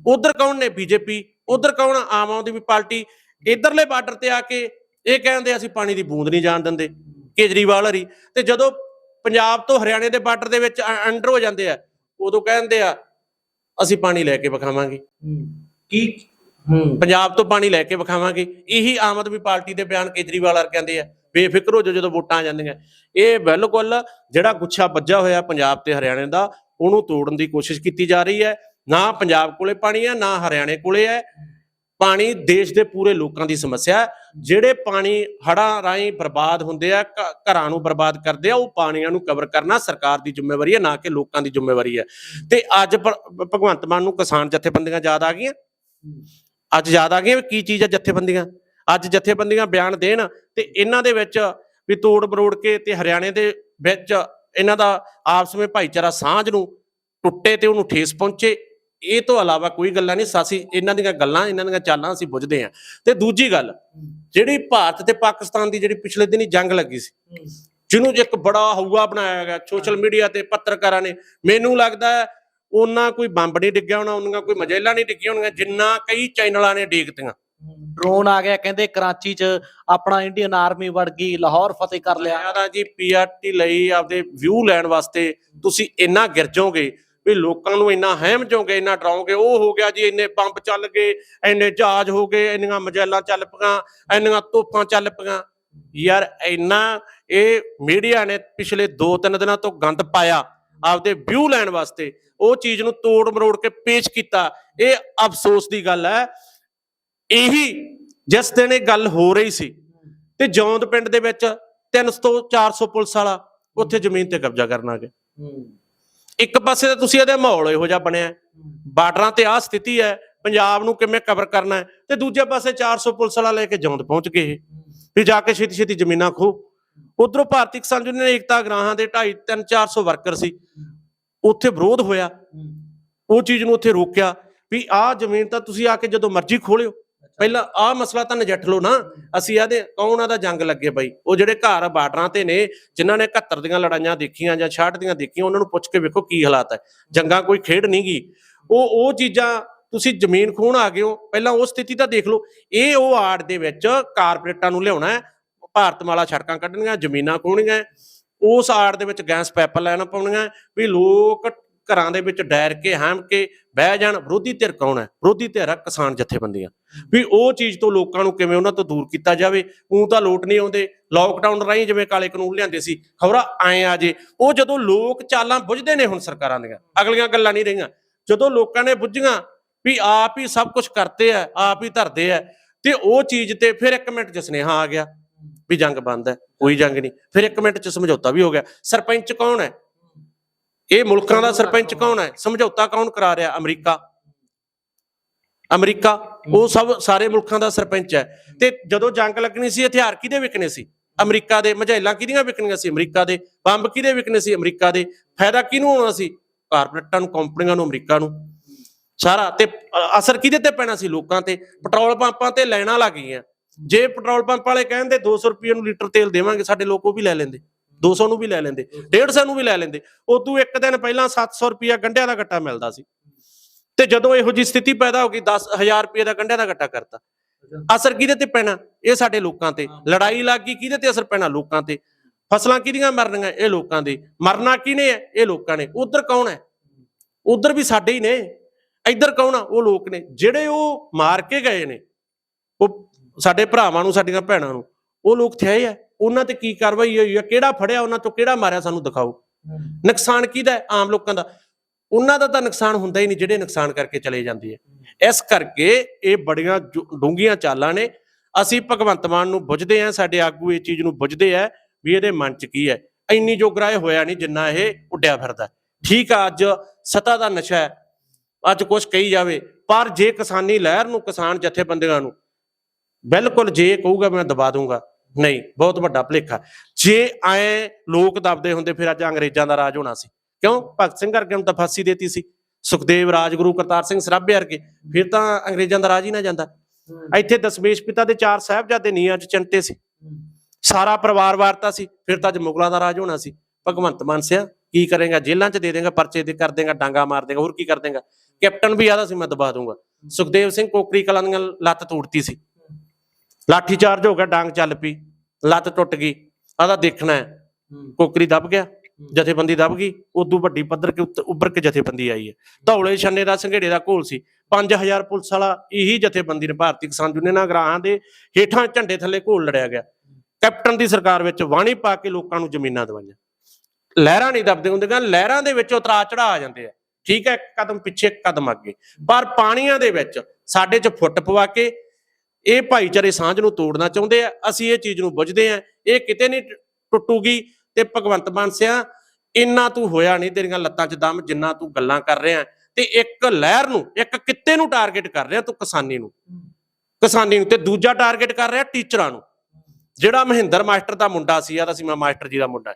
ਉਧਰ ਕੌਣ ਨੇ ਬੀਜੇਪੀ? ਉਧਰ ਕੌਣ ਆ? ਆਮ ਆਦਮੀ ਪਾਰਟੀ? ਇਧਰਲੇ ਬਾਰਡਰ ਤੇ ਆ ਕੇ ਇਹ ਕਹਿੰਦੇ ਅਸੀਂ ਪਾਣੀ ਦੀ ਬੂੰਦ ਨਹੀਂ ਜਾਣ ਦਿੰਦੇ, ਕੇਜਰੀਵਾਲ ਹਰੀ। ਤੇ ਜਦੋਂ ਪੰਜਾਬ ਤੋਂ ਹਰਿਆਣੇ ਦੇ ਬਾਰਡਰ ਦੇ ਵਿੱਚ ਅੰਡਰ ਹੋ ਜਾਂਦੇ ਆ, ਉਦੋਂ ਕਹਿੰਦੇ ਆ, ਅਸੀਂ ਪਾਣੀ ਲੈ ਕੇ ਵਿਖਾਵਾਂਗੇ। ਕੀ ਪੰਜਾਬ ਤੋਂ ਪਾਣੀ ਲੈ ਕੇ ਵਿਖਾਵਾਂਗੇ। ਇਹੀ ਆਮ ਆਦਮੀ ਪਾਰਟੀ ਦੇ ਬਿਆਨ ਕੇਜਰੀਵਾਲ ਵਰ ਕਹਿੰਦੇ ਆ, ਬੇਫਿਕਰ ਹੋ ਜਾਓ ਜਦੋਂ ਵੋਟਾਂ ਆ ਜਾਂਦੀਆਂ। ਇਹ ਬਿਲਕੁਲ ਜਿਹੜਾ ਗੁੱਛਾ ਵੱਜਾ ਹੋਇਆ ਪੰਜਾਬ ਤੇ ਹਰਿਆਣੇ ਦਾ, ਉਹਨੂੰ ਤੋੜਨ ਦੀ ਕੋਸ਼ਿਸ਼ ਕੀਤੀ ਜਾ ਰਹੀ ਹੈ। ਨਾ ਪੰਜਾਬ ਕੋਲੇ ਪਾਣੀ ਹੈ, ਨਾ ਹਰਿਆਣੇ ਕੋਲੇ ਹੈ। ਪਾਣੀ ਦੇਸ਼ ਦੇ ਪੂਰੇ ਲੋਕਾਂ ਦੀ ਸਮੱਸਿਆ ਜਿਹੜੇ ਪਾਣੀ ਹੜ੍ਹਾਂ ਰਾਹੀਂ ਬਰਬਾਦ ਹੁੰਦੇ ਆ, ਘ- ਘਰਾਂ ਨੂੰ ਬਰਬਾਦ ਕਰਦੇ ਆ, ਉਹ ਪਾਣੀਆਂ ਨੂੰ ਕਵਰ ਕਰਨਾ ਸਰਕਾਰ ਦੀ ਜ਼ਿੰਮੇਵਾਰੀ ਹੈ, ਨਾ ਕਿ ਲੋਕਾਂ ਦੀ ਜ਼ਿੰਮੇਵਾਰੀ ਹੈ। ਤੇ ਅੱਜ ਭਗਵੰਤ ਮਾਨ ਨੂੰ ਕਿਸਾਨ ਜਥੇਬੰਦੀਆਂ ਯਾਦ ਆ ਗਈਆਂ? ਅੱਜ ਯਾਦ ਆ ਗਈਆਂ ਵੀ ਕੀ ਚੀਜ਼ ਹੈ ਜਥੇਬੰਦੀਆਂ? ਅੱਜ ਜਥੇਬੰਦੀਆਂ ਬਿਆਨ ਦੇਣ ਤੇ ਇਹਨਾਂ ਦੇ ਵਿੱਚ ਵੀ ਤੋੜ ਬਰੋੜ ਕੇ ਤੇ ਹਰਿਆਣੇ ਦੇ ਵਿੱਚ ਇਹਨਾਂ ਦਾ ਆਪਸ ਵਿੱਚ ਭਾਈਚਾਰਾ ਸਾਂਝ ਨੂੰ ਟੁੱਟੇ ਤੇ ਉਹਨੂੰ ਠੇਸ ਪਹੁੰਚੇ। ਇਹ ਤੋਂ ਇਲਾਵਾ ਕੋਈ ਗੱਲਾਂ ਨਹੀਂ, ਸਾਸੀ, ਇਹਨਾਂ ਦੀਆਂ ਗੱਲਾਂ, ਇਹਨਾਂ ਦੀਆਂ ਚਾਲਾਂ ਅਸੀਂ ਬੁੱਝਦੇ ਹਾਂ। ਤੇ ਦੂਜੀ ਗੱਲ, ਜਿਹੜੀ ਭਾਰਤ ਤੇ ਪਾਕਿਸਤਾਨ ਦੀ ਜਿਹੜੀ ਪਿਛਲੇ ਦਿਨੀ ਜੰਗ ਲੱਗੀ ਸੀ, ਜਿਹਨੂੰ ਇੱਕ ਬੜਾ ਹਊਆ ਬਣਾਇਆ ਗਿਆ, ਸੋਸ਼ਲ ਮੀਡੀਆ ਤੇ ਪੱਤਰਕਾਰਾਂ ਨੇ, ਮੈਨੂੰ ਲੱਗਦਾ ਉਹਨਾਂ ਕੋਈ ਬੰਬ ਨਹੀਂ ਡਿੱਗਿਆ ਹੋਣਾ ਉਹਨਾਂ ਕੋਈ ਮਜੈਲਾ ਨਹੀਂ ਡਿੱਗੀਆਂ ਹੋਣੀਆਂ ਜਿੰਨਾ ਕਈ ਚੈਨਲਾਂ ਨੇ ਡੇਗਤੀਆਂ। ਡਰੋਨ ਆ ਗਿਆ ਕਹਿੰਦੇ ਕਰਾਚੀ 'ਚ ਆਪਣਾ ਇੰਡੀਅਨ ਆਰਮੀ ਵੜ ਗਈ ਲਾਹੌਰ ਫਤਿਹ ਕਰ ਲਿਆ। ਤਾਂ ਜੀ ਪੀਆਰਟੀ ਲਈ ਆਪਦੇ ਵਿਊ ਲੈਣ ਵਾਸਤੇ ਤੁਸੀਂ ਇੰਨਾ ਗਿਰ ਜਾਓਗੇ ਵੀ ਲੋਕਾਂ ਨੂੰ ਇੰਨਾ ਹੈਮ ਜਾਓਗੇ ਇੰਨਾ ਡਰਾਓਗੇ ਉਹ ਹੋ ਗਿਆ ਜੀ ਇੰਨੇ ਬੰਬ ਚੱਲ ਗਏ ਇੰਨੇ ਜਹਾਜ਼ ਹੋ ਗਏ ਇੰਨੀਆਂ ਮਜੈਲਾਂ ਚੱਲ ਪਈਆਂ ਇੰਨੀਆਂ ਤੋਪਾਂ ਚੱਲ ਪਈਆਂ। ਯਾਰ ਇੰਨਾ ਇਹ ਮੀਡੀਆ ਨੇ ਪਿਛਲੇ 2-3 ਦਿਨਾਂ ਤੋਂ ਗੰਦ ਪਾਇਆ ਆਪਦੇ ਵਿਊ ਲੈਣ ਵਾਸਤੇ ਉਹ ਚੀਜ਼ ਨੂੰ ਤੋੜ ਮਰੋੜ ਕੇ ਪੇਸ਼ ਕੀਤਾ ਇਹ ਅਫਸੋਸ ਦੀ ਗੱਲ ਹੈ। ਇਹੀ ਜਿਸ ਦਿਨ ਇਹ ਗੱਲ ਹੋ ਰਹੀ ਸੀ ਤੇ ਜੌਂਦ ਪਿੰਡ ਦੇ ਵਿੱਚ 300 ਤੋਂ 400 ਪੁਲਿਸ ਵਾਲਾ ਉੱਥੇ ਜ਼ਮੀਨ ਤੇ ਕਬਜ਼ਾ ਕਰਨ ਆ ਗਿਆ। ਇੱਕ ਪਾਸੇ ਤਾਂ ਤੁਸੀਂ ਇਹਦੇ ਮਾਹੌਲ ਇਹੋ ਜਿਹਾ ਬਣਿਆ। ਬਾਰਡਰਾਂ ਤੇ ਆਹ ਸਥਿਤੀ ਹੈ ਪੰਜਾਬ ਨੂੰ ਕਿਵੇਂ ਕਵਰ ਕਰਨਾ ਹੈ ਤੇ ਦੂਜੇ ਪਾਸੇ 400 ਪੁਲਿਸ ਵਾਲਾ ਲੈ ਕੇ ਜੌਂਦ ਪਹੁੰਚ ਗਏ। ਵੀ ਜਾ ਕੇ ਛੇਤੀ ਛੇਤੀ ਜ਼ਮੀਨਾਂ ਖੋ ਉਧਰੋਂ ਭਾਰਤੀ ਕਿਸਾਨ ਯੂਨੀਅਨ ਏਕਤਾ ਗ੍ਰਾਹਾਂ ਦੇ 2.5 3 400 ਵਰਕਰ ਸੀ। ਉੱਥੇ ਵਿਰੋਧ ਹੋਇਆ। ਉਹ ਚੀਜ਼ ਨੂੰ ਉੱਥੇ ਰੋਕਿਆ ਵੀ ਆਹ ਜ਼ਮੀਨ ਤਾਂ ਤੁਸੀਂ ਆ ਕੇ ਜਦੋਂ ਮਰਜ਼ੀ ਖੋਲਿਓ ਪਹਿਲਾਂ ਆਹ ਮਸਲਾ ਤਾਂ ਨਜਿੱਠ ਲਓ ਨਾ। ਅਸੀਂ ਆਦੇ ਕੌਣ ਦਾ ਜੰਗ ਲੱਗੇ ਬਾਈ? ਉਹ ਜਿਹੜੇ ਘਰ ਬਾਰਡਰਾਂ ਤੇ ਨੇ ਜਿਨ੍ਹਾਂ ਨੇ 71 ਦੀਆਂ ਲੜਾਈਆਂ ਦੇਖੀਆਂ ਜਾਂ 66 ਦੀਆਂ ਦੇਖੀਆਂ ਉਹਨਾਂ ਨੂੰ ਪੁੱਛ ਕੇ ਵੇਖੋ ਕੀ ਹਾਲਾਤ ਹੈ। ਜੰਗਾਂ ਕੋਈ ਖੇਡ ਨਹੀਂ ਗੀ ਉਹ ਉਹ ਚੀਜ਼ਾਂ ਤੁਸੀਂ ਜ਼ਮੀਨ ਖੋਣ ਆ ਗਏ ਹੋ। ਪਹਿਲਾਂ ਉਹ ਸਥਿਤੀ ਤਾਂ ਦੇਖ ਲਓ। ਇਹ ਉਹ ਆੜ ਦੇ ਵਿੱਚ ਕਾਰਪੋਰੇਟਾਂ ਨੂੰ ਲਿਆਉਣਾ ਹੈ। ਭਾਰਤਮਾਲਾ ਸੜਕਾਂ ਕੱਢਣੀਆਂ, ਜ਼ਮੀਨਾਂ ਖੋਣੀਆਂ ਉਸ ਆੜ ਦੇ ਵਿੱਚ ਗੈਸ ਪਾਈਪਲਾਈਨ ਪਾਉਣੀਆਂ, ਵੀ ਲੋਕ ਘਰਾਂ ਦੇ ਵਿੱਚ ਡੈਰ ਕੇ, ਹਮ ਕੇ ਬਹਿ ਜਾਣ, ਵਿਰੋਧੀ ਧਿਰ ਕੌਣ ਹੈ? ਵਿਰੋਧੀ ਧਿਰ ਹੈ ਕਿਸਾਨ ਜਥੇਬੰਦੀਆਂ। ਵੀ ਉਹ ਚੀਜ਼ ਤੋਂ ਲੋਕਾਂ ਨੂੰ ਕਿਵੇਂ ਉਹਨਾਂ ਤੋਂ ਦੂਰ ਕੀਤਾ ਜਾਵੇ ਉਹ ਤਾਂ ਲੋਟ ਨਹੀਂ ਆਉਂਦੇ। ਲੋਕਡਾਊਨ ਰਾਹੀਂ ਜਿਵੇਂ ਕਾਲੇ ਕਾਨੂੰਨ ਲਿਆਂਦੇ ਸੀ, ਖਬਰਾਂ ਆਏ ਆ ਜੇ। ਉਹ ਜਦੋਂ ਲੋਕ ਚਾਲਾਂ ਬੁੱਝਦੇ ਨੇ ਹੁਣ ਸਰਕਾਰਾਂ ਦੀਆਂ, ਅਗਲੀਆਂ ਗੱਲਾਂ ਨਹੀਂ ਰਹੀਆਂ। ਜਦੋਂ ਲੋਕਾਂ ਨੇ ਬੁੱਝੀਆਂ ਵੀ ਆਪ ਹੀ ਸਭ ਕੁਝ ਕਰਤੇ ਆ, ਆਪ ਹੀ ਧਰਦੇ ਆ, ਤੇ ਉਹ ਚੀਜ਼ ਤੇ ਫਿਰ ਇੱਕ ਮਿੰਟ ਚ ਸੁਨੇਹਾ ਆ ਗਿਆ। ਵੀ ਜੰਗ ਬੰਦ ਹੈ, ਕੋਈ ਜੰਗ ਨਹੀਂ। ਫਿਰ ਇੱਕ ਮਿੰਟ ਚ ਸਮਝੌਤਾ ਵੀ ਹੋ ਗਿਆ। ਸਰਪੰਚ ਕੌਣ ਹੈ? ਇਹ ਮੁਲਕਾਂ ਦਾ ਸਰਪੰਚ ਕੌਣ ਹੈ? ਸਮਝੌਤਾ ਕੌਣ ਕਰਾ ਰਿਹਾ? ਅਮਰੀਕਾ। ਅਮਰੀਕਾ। ਉਹ ਸਭ ਸਾਰੇ ਮੁਲਕਾਂ ਦਾ ਸਰਪੰਚ ਹੈ। ਤੇ ਜਦੋਂ ਜੰਗ ਲੱਗਣੀ ਸੀ, ਹਥਿਆਰ ਕਿਹਦੇ ਵਿਕਣੇ ਸੀ? ਅਮਰੀਕਾ ਦੇ। ਮਝੈਲਾਂ ਕਿਹਦੀਆਂ ਵਿਕਣੀਆਂ ਸੀ? ਅਮਰੀਕਾ ਦੇ। ਬੰਬ ਕਿਹਦੇ ਵਿਕਣੇ ਸੀ? ਅਮਰੀਕਾ ਦੇ। ਫਾਇਦਾ ਕਿਹਨੂੰ ਹੋਣਾ ਸੀ? ਕਾਰਪੋਰੇਟਾਂ ਨੂੰ, ਕੰਪਨੀਆਂ ਨੂੰ, ਅਮਰੀਕਾ ਨੂੰ। ਸਾਰਾ। ਤੇ ਅਸਰ ਕਿਹਦੇ ਤੇ ਪੈਣਾ ਸੀ? ਲੋਕਾਂ ਤੇ। ਪੈਟਰੋਲ ਪੰਪਾਂ ਤੇ ਲਾਈਨਾਂ ਲੱਗ ਗਈਆਂ। ਜੇ ਪੈਟਰੋਲ ਪੰਪ ਵਾਲੇ ਕਹਿੰਦੇ 200 ਰੁਪਏ ਨੂੰ ਲੀਟਰ ਤੇਲ ਦੇਵਾਂਗੇ, ਸਾਡੇ ਲੋਕ ਉਹ ਵੀ ਲੈ ਲੈਂਦੇ। 200 ਨੂੰ ਵੀ ਲੈ ਲੈਂਦੇ 150 ਨੂੰ ਵੀ ਲੈ ਲੈਂਦੇ। ਉਦੋਂ ਇੱਕ ਦਿਨ ਪਹਿਲਾਂ 700 ਰੁਪਿਆ ਗੰਢਿਆਂ ਦਾ ਗੱਟਾ ਮਿਲਦਾ ਸੀ। ਤੇ ਜਦੋਂ ਇਹੋ ਜੀ ਸਥਿਤੀ ਪੈਦਾ ਹੋ ਗਈ 10000 ਰੁਪਏ ਦਾ ਗੰਢਿਆਂ ਦਾ ਗੱਟਾ ਕਰਤਾ। ਅਸਰ ਕਿਹਦੇ ਤੇ ਪੈਣਾ? ਇਹ ਸਾਡੇ ਲੋਕਾਂ ਤੇ। ਲੜਾਈ ਲੱਗ ਗਈ, ਕਿਹਦੇ ਤੇ ਅਸਰ ਪੈਣਾ? ਲੋਕਾਂ ਤੇ। ਫਸਲਾਂ ਕਿਹਦੀਆਂ ਮਰਨੀਆਂ? ਇਹ ਲੋਕਾਂ ਦੇ। ਮਰਨਾ ਕਿਹਨੇ ਹੈ? ਇਹ ਲੋਕਾਂ ਨੇ। ਉਧਰ ਕੌਣ ਹੈ? ਉਧਰ ਵੀ ਸਾਡੇ ਹੀ ਨੇ। ਇੱਧਰ ਕੌਣ ਆ? ਉਹ ਲੋਕ ਨੇ। ਜਿਹੜੇ ਉਹ ਮਾਰ ਕੇ ਗਏ ਨੇ ਉਹ ਸਾਡੇ ਭਰਾਵਾਂ ਨੂੰ, ਸਾਡੀਆਂ ਭੈਣਾਂ ਨੂੰ, ਉਹ ਲੋਕ ਥਿਆਏ ਆ। ਉਹਨਾਂ ਤੇ ਕੀ ਕਾਰਵਾਈ ਹੋਈ ਆ? ਕਿਹੜਾ ਫੜਿਆ? ਉਹਨਾਂ ਤੋਂ ਕਿਹੜਾ ਮਾਰਿਆ? ਸਾਨੂੰ ਦਿਖਾਓ। ਨੁਕਸਾਨ ਕਿਹਦਾ ਆਮ ਲੋਕਾਂ ਦਾ। ਉਹਨਾਂ ਦਾ ਤਾਂ ਨੁਕਸਾਨ ਹੁੰਦਾ ਹੀ ਨਹੀਂ, ਜਿਹੜੇ ਨੁਕਸਾਨ ਕਰਕੇ ਚਲੇ ਜਾਂਦੇ ਆ। ਇਸ ਕਰਕੇ ਇਹ ਬੜੀਆਂ ਡੂੰਗੀਆਂ ਚਾਲਾਂ ਨੇ। ਅਸੀਂ ਭਗਵੰਤ ਮਾਨ ਨੂੰ ਬੁੱਝਦੇ ਆ ਸਾਡੇ ਆਗੂ ਇਹ ਚੀਜ਼ ਨੂੰ ਬੁੱਝਦੇ ਆ ਵੀ ਇਹਦੇ ਮਨ ਚ ਕੀ ਹੈ। ਇੰਨੀ ਜੋਗਰਾ ਇਹ ਹੋਇਆ ਨਹੀਂ ਜਿੰਨਾ ਇਹ ਉੱਡਿਆ ਫਿਰਦਾ। ਠੀਕ ਆ, ਅੱਜ ਸਤਾ ਦਾ ਨਸ਼ਾ ਹੈ। ਅੱਜ ਕੁਝ ਕਹੀ ਜਾਵੇ। ਪਰ ਜੇ ਕਿਸਾਨੀ ਲਹਿਰ ਨੂੰ, ਕਿਸਾਨ ਜਥੇਬੰਦੀਆਂ ਨੂੰ ਬਿਲਕੁਲ ਜੇ ਕਹੂਗਾ ਮੈਂ ਦਬਾ ਦੂੰਗਾ। ਨਹੀਂ, ਬਹੁਤ ਵੱਡਾ ਭੁਲੇਖਾ। ਜੇ ਐ ਲੋਕ ਦਬਦੇ ਹੁੰਦੇ, ਫਿਰ ਅੱਜ ਅੰਗਰੇਜ਼ਾਂ ਦਾ ਰਾਜ ਹੋਣਾ ਸੀ। ਕਿਉਂ? ਭਗਤ ਸਿੰਘ ਵਰਗੇ ਨੂੰ ਤਾਂ ਫਾਂਸੀ ਦੇਤੀ ਸੀ। ਸੁਖਦੇਵ ਰਾਜਗੁਰੂ ਕਰਤਾਰ ਸਿੰਘ ਸਰਾਭੇ ਵਰਗੇ, ਫਿਰ ਤਾਂ ਅੰਗਰੇਜ਼ਾਂ ਦਾ ਰਾਜ ਹੀ ਨਾ ਜਾਂਦਾ। ਇੱਥੇ ਦਸਮੇਸ਼ ਪਿਤਾ ਦੇ ਚਾਰ ਸਾਹਿਬਜ਼ਾਦੇ ਨੀਹਾਂ 'ਚ ਚਿੰਤੇ ਸੀ। ਸਾਰਾ ਪਰਿਵਾਰ ਵਾਰਤਾ ਸੀ। ਫਿਰ ਤਾਂ ਅੱਜ ਮੁਗਲਾਂ ਦਾ ਰਾਜ ਹੋਣਾ ਸੀ। ਭਗਵੰਤ ਮਾਨ ਸਿਆ, ਕੀ ਕਰੇਗਾ? ਜੇਲ੍ਹਾਂ 'ਚ ਦੇ ਦੇਗਾ, ਪਰਚੇ ਦੇ ਕਰ ਦੇਗਾ, ਡਾਂਗਾ ਮਾਰ ਦੇਗਾ, ਹੋਰ ਕੀ ਕਰ ਦੇਗਾ? ਕੈਪਟਨ ਵੀ ਆਦਾ ਸੀ, ਮੈਂ ਦਬਾ ਦੂੰਗਾ। ਸੁਖਦੇਵ ਸਿੰਘ ਕੋਕਰੀ ਕਲਾਂ ਦੀਆਂ ਲੱਤ ਤੋੜਤੀ ਸੀ। ਲਾਠੀ ਚਾਰਜ ਹੋ ਗਿਆ ਡਾਂਗ ਚੱਲ ਪਈ ਲੱਤ ਟੁੱਟ ਗਈ ਆਦਾ ਦੇਖਣਾ ਹੈ। ਕੋਕਰੀ ਦਬ ਗਿਆ ਜਥੇਬੰਦੀ ਦਬ ਗਈ ਉਦੋਂ ਵੱਡੀ ਪੱਧਰ ਕੇ ਉੱਤੇ ਉੱਭਰ ਕੇ ਜਥੇਬੰਦੀ ਆਈ ਹੈ। ਧੌਲੇ ਛੰਨੇ ਦਾ ਸੰਘੇੜੇ ਦਾ ਘੋਲ ਸੀ। 5000 ਪੁਲਿਸ ਵਾਲਾ ਇਹੀ ਜਥੇਬੰਦੀ ਨੇ ਭਾਰਤੀ ਕਿਸਾਨ ਯੂਨੀਅਨਾਂ ਗਰਾਹਾਂ ਦੇ ਹੇਠਾਂ ਝੰਡੇ ਥੱਲੇ ਘੋਲ ਲੜਿਆ ਗਿਆ। ਕੈਪਟਨ ਦੀ ਸਰਕਾਰ ਵਿੱਚ ਵਾਣੀ ਪਾ ਕੇ ਲੋਕਾਂ ਨੂੰ ਜ਼ਮੀਨਾਂ ਦਵਾਈਆਂ। ਲਹਿਰਾਂ ਨਹੀਂ ਦਬਦੇ ਹੁੰਦੀਆਂ ਲਹਿਰਾਂ ਦੇ ਵਿੱਚ ਉਤਰਾ ਚੜਾ ਆ ਜਾਂਦੇ ਆ। ਠੀਕ ਹੈ ਇੱਕ ਕਦਮ ਪਿੱਛੇ ਇੱਕ ਕਦਮ ਅੱਗੇ। ਪਰ ਪਾਣੀਆਂ ਦੇ ਵਿੱਚ ਸਾਡੇ 'ਚ ਫੁੱਟ ਪਵਾ ਕੇ ਇਹ ਭਾਈਚਾਰੇ ਸਾਂਝ ਨੂੰ ਤੋੜਨਾ ਚਾਹੁੰਦੇ ਆ ਅਸੀਂ ਇਹ ਚੀਜ਼ ਨੂੰ ਬੁੱਝਦੇ ਆ ਇਹ ਕਿਤੇ ਨਹੀਂ ਟੁੱਟੂਗੀ ਤੇ ਭਗਵੰਤ ਮਾਨ ਸਿਆ ਇੰਨਾ ਤੂੰ ਹੋਇਆ ਨਹੀਂ ਤੇਰੀਆਂ ਲੱਤਾਂ 'ਚ ਦਮ ਜਿੰਨਾ ਤੂੰ ਗੱਲਾਂ ਕਰ ਰਿਹਾ ਤੇ ਇੱਕ ਲਹਿਰ ਨੂੰ ਇੱਕ ਕਿੱਤੇ ਨੂੰ ਟਾਰਗੇਟ ਕਰ ਰਿਹਾ ਤੂੰ ਕਿਸਾਨੀ ਨੂੰ। ਕਿਸਾਨੀ ਨੂੰ ਤੇ ਦੂਜਾ ਟਾਰਗੇਟ ਕਰ ਰਿਹਾ ਟੀਚਰਾਂ ਨੂੰ। ਜਿਹੜਾ ਮਹਿੰਦਰ ਮਾਸਟਰ ਦਾ ਮੁੰਡਾ ਸੀ ਯਾਰ ਅਸੀਂ ਮੈਂ ਮਾਸਟਰ ਜੀ ਦਾ ਮੁੰਡਾ।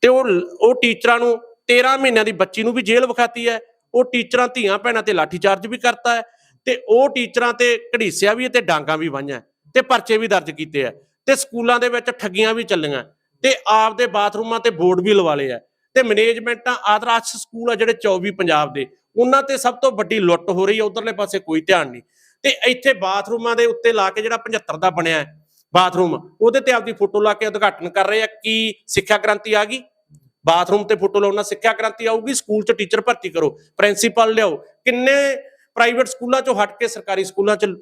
ਤੇ ਉਹ ਉਹ ਟੀਚਰਾਂ ਨੂੰ 13 ਮਹੀਨਿਆਂ ਦੀ ਬੱਚੀ ਨੂੰ ਵੀ ਜੇਲ੍ਹ ਵਿਖਾਤੀ ਹੈ ਉਹ ਟੀਚਰਾਂ ਧੀਆਂ ਭੈਣਾਂ ਤੇ ਲਾਠੀ ਚਾਰਜ ਵੀ ਕਰਤਾ ਹੈ। ਤੇ ਉਹ ਟੀਚਰਾਂ ਤੇ ਘੜੀਸਿਆ ਵੀ ਹੈ ਤੇ ਡਾਂਗਾ ਵੀ ਵਾਹੀਆਂ ਤੇ ਪਰਚੇ ਵੀ ਦਰਜ ਕੀਤੇ ਆ ਤੇ ਸਕੂਲਾਂ ਦੇ ਵਿੱਚ ਠੱਗੀਆਂ ਵੀ ਚੱਲੀਆਂ ਤੇ ਆਪਦੇ ਬਾਥਰੂਮਾਂ ਤੇ ਬੋਰਡ ਵੀ ਲਵਾ ਲਏ ਆ ਤੇ ਮੈਨੇਜਮੈਂਟਾਂ ਆਦਰਸ਼ ਸਕੂਲ ਆ ਜਿਹੜੇ 24 ਪੰਜਾਬ ਦੇ ਉਹਨਾਂ ਤੇ ਸਭ ਤੋਂ ਵੱਡੀ ਲੁੱਟ ਹੋ ਰਹੀ ਹੈ, ਉਧਰਲੇ ਪਾਸੇ ਕੋਈ ਧਿਆਨ ਨਹੀਂ। ਤੇ ਇੱਥੇ ਬਾਥਰੂਮਾਂ ਦੇ ਉੱਤੇ ਲਾ ਕੇ ਜਿਹੜਾ 75 ਦਾ ਬਣਿਆ ਬਾਥਰੂਮ, ਉਹਦੇ ਤੇ ਆਪਦੀ ਫੋਟੋ ਲਾ ਕੇ ਉਦਘਾਟਨ ਕਰ ਰਹੇ ਆ ਕੀ ਸਿੱਖਿਆ ਕ੍ਰਾਂਤੀ ਆ ਗਈ? ਬਾਥਰੂਮ ਤੇ ਫੋਟੋ ਲਾਉਣਾ ਸਿੱਖਿਆ ਕ੍ਰਾਂਤੀ ਆਊਗੀ? ਸਕੂਲ 'ਚ ਟੀਚਰ ਭਰਤੀ ਕਰੋ, ਪ੍ਰਿੰਸੀਪਲ ਲਿਆਓ। ਕਿੰਨੇ ਪ੍ਰਾਈਵੇਟ ਸਕੂਲਾਂ 'ਚੋਂ ਹਟ ਕੇ ਸਰਕਾਰੀ ਸਕੂਲਾਂ 'ਚ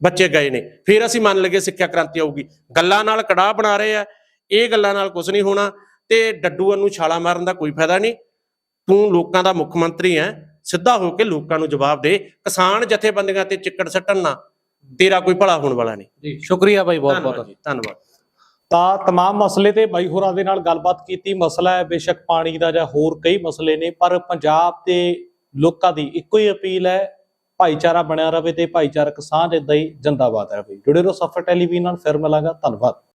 ਬੱਚੇ ਗਏ ਨੇ ਫਿਰ ਅਸੀਂ ਮੰਨ ਲਗੇ ਸਿੱਖਿਆ ਕ੍ਰਾਂਤੀ ਆਊਗੀ ਗੱਲਾਂ ਨਾਲ ਕੜਾਹ ਬਣਾ ਰਹੇ ਆ ਇਹ ਗੱਲਾਂ ਨਾਲ ਕੁਝ ਨਹੀਂ ਹੋਣਾ ਤੇ ਡੱਡੂਆਂ ਨੂੰ ਛਾਲਾ ਮਾਰਨ ਦਾ ਕੋਈ ਫਾਇਦਾ ਨਹੀਂ ਤੂੰ ਲੋਕਾਂ ਦਾ ਮੁੱਖ ਮੰਤਰੀ ਹੈ ਸਿੱਧਾ ਹੋ ਕੇ ਲੋਕਾਂ ਨੂੰ ਜਵਾਬ ਦੇ ਕਿਸਾਨ ਜਥੇਬੰਦੀਆਂ ਤੇ ਚਿੱਕੜ ਸੱਟਣ ਨਾ ਤੇਰਾ ਕੋਈ ਭਲਾ ਹੋਣ ਵਾਲਾ ਨਹੀਂ ਜੀ ਸ਼ੁਕਰੀਆ ਬਾਈ ਬਹੁਤ ਧੰਨਵਾਦ ਬਹੁਤ ਜੀ ਧੰਨਵਾਦ ਤਾਂ तमाम ਮਸਲੇ ਤੇ ਬਾਈ ਹੋਰਾਂ ਦੇ ਨਾਲ ਗੱਲਬਾਤ ਕੀਤੀ ਮਸਲਾ ਹੈ ਬੇਸ਼ੱਕ ਪਾਣੀ ਦਾ ਜਾਂ ਹੋਰ ਕਈ ਮਸਲੇ ਨੇ ਪਰ ਪੰਜਾਬ ਦੇ ਲੋਕਾਂ ਦੀ ਇੱਕੋ ਹੀ ਅਪੀਲ ਹੈ ਭਾਈਚਾਰਾ ਬਣਿਆ ਰਹੇ ਤੇ ਭਾਈਚਾਰਕ ਸਾਂਝ ਇਦਾਂ ਹੀ ਜਿੰਦਾਬਾਦ ਰਹੇ ਜੁੜੇ ਰਹੋ ਸਫਰ ਟੈਲੀਵਿਜ਼ਨ ਨਾਲ, ਫਿਰ ਮਿਲਾਂਗਾ। ਧੰਨਵਾਦ।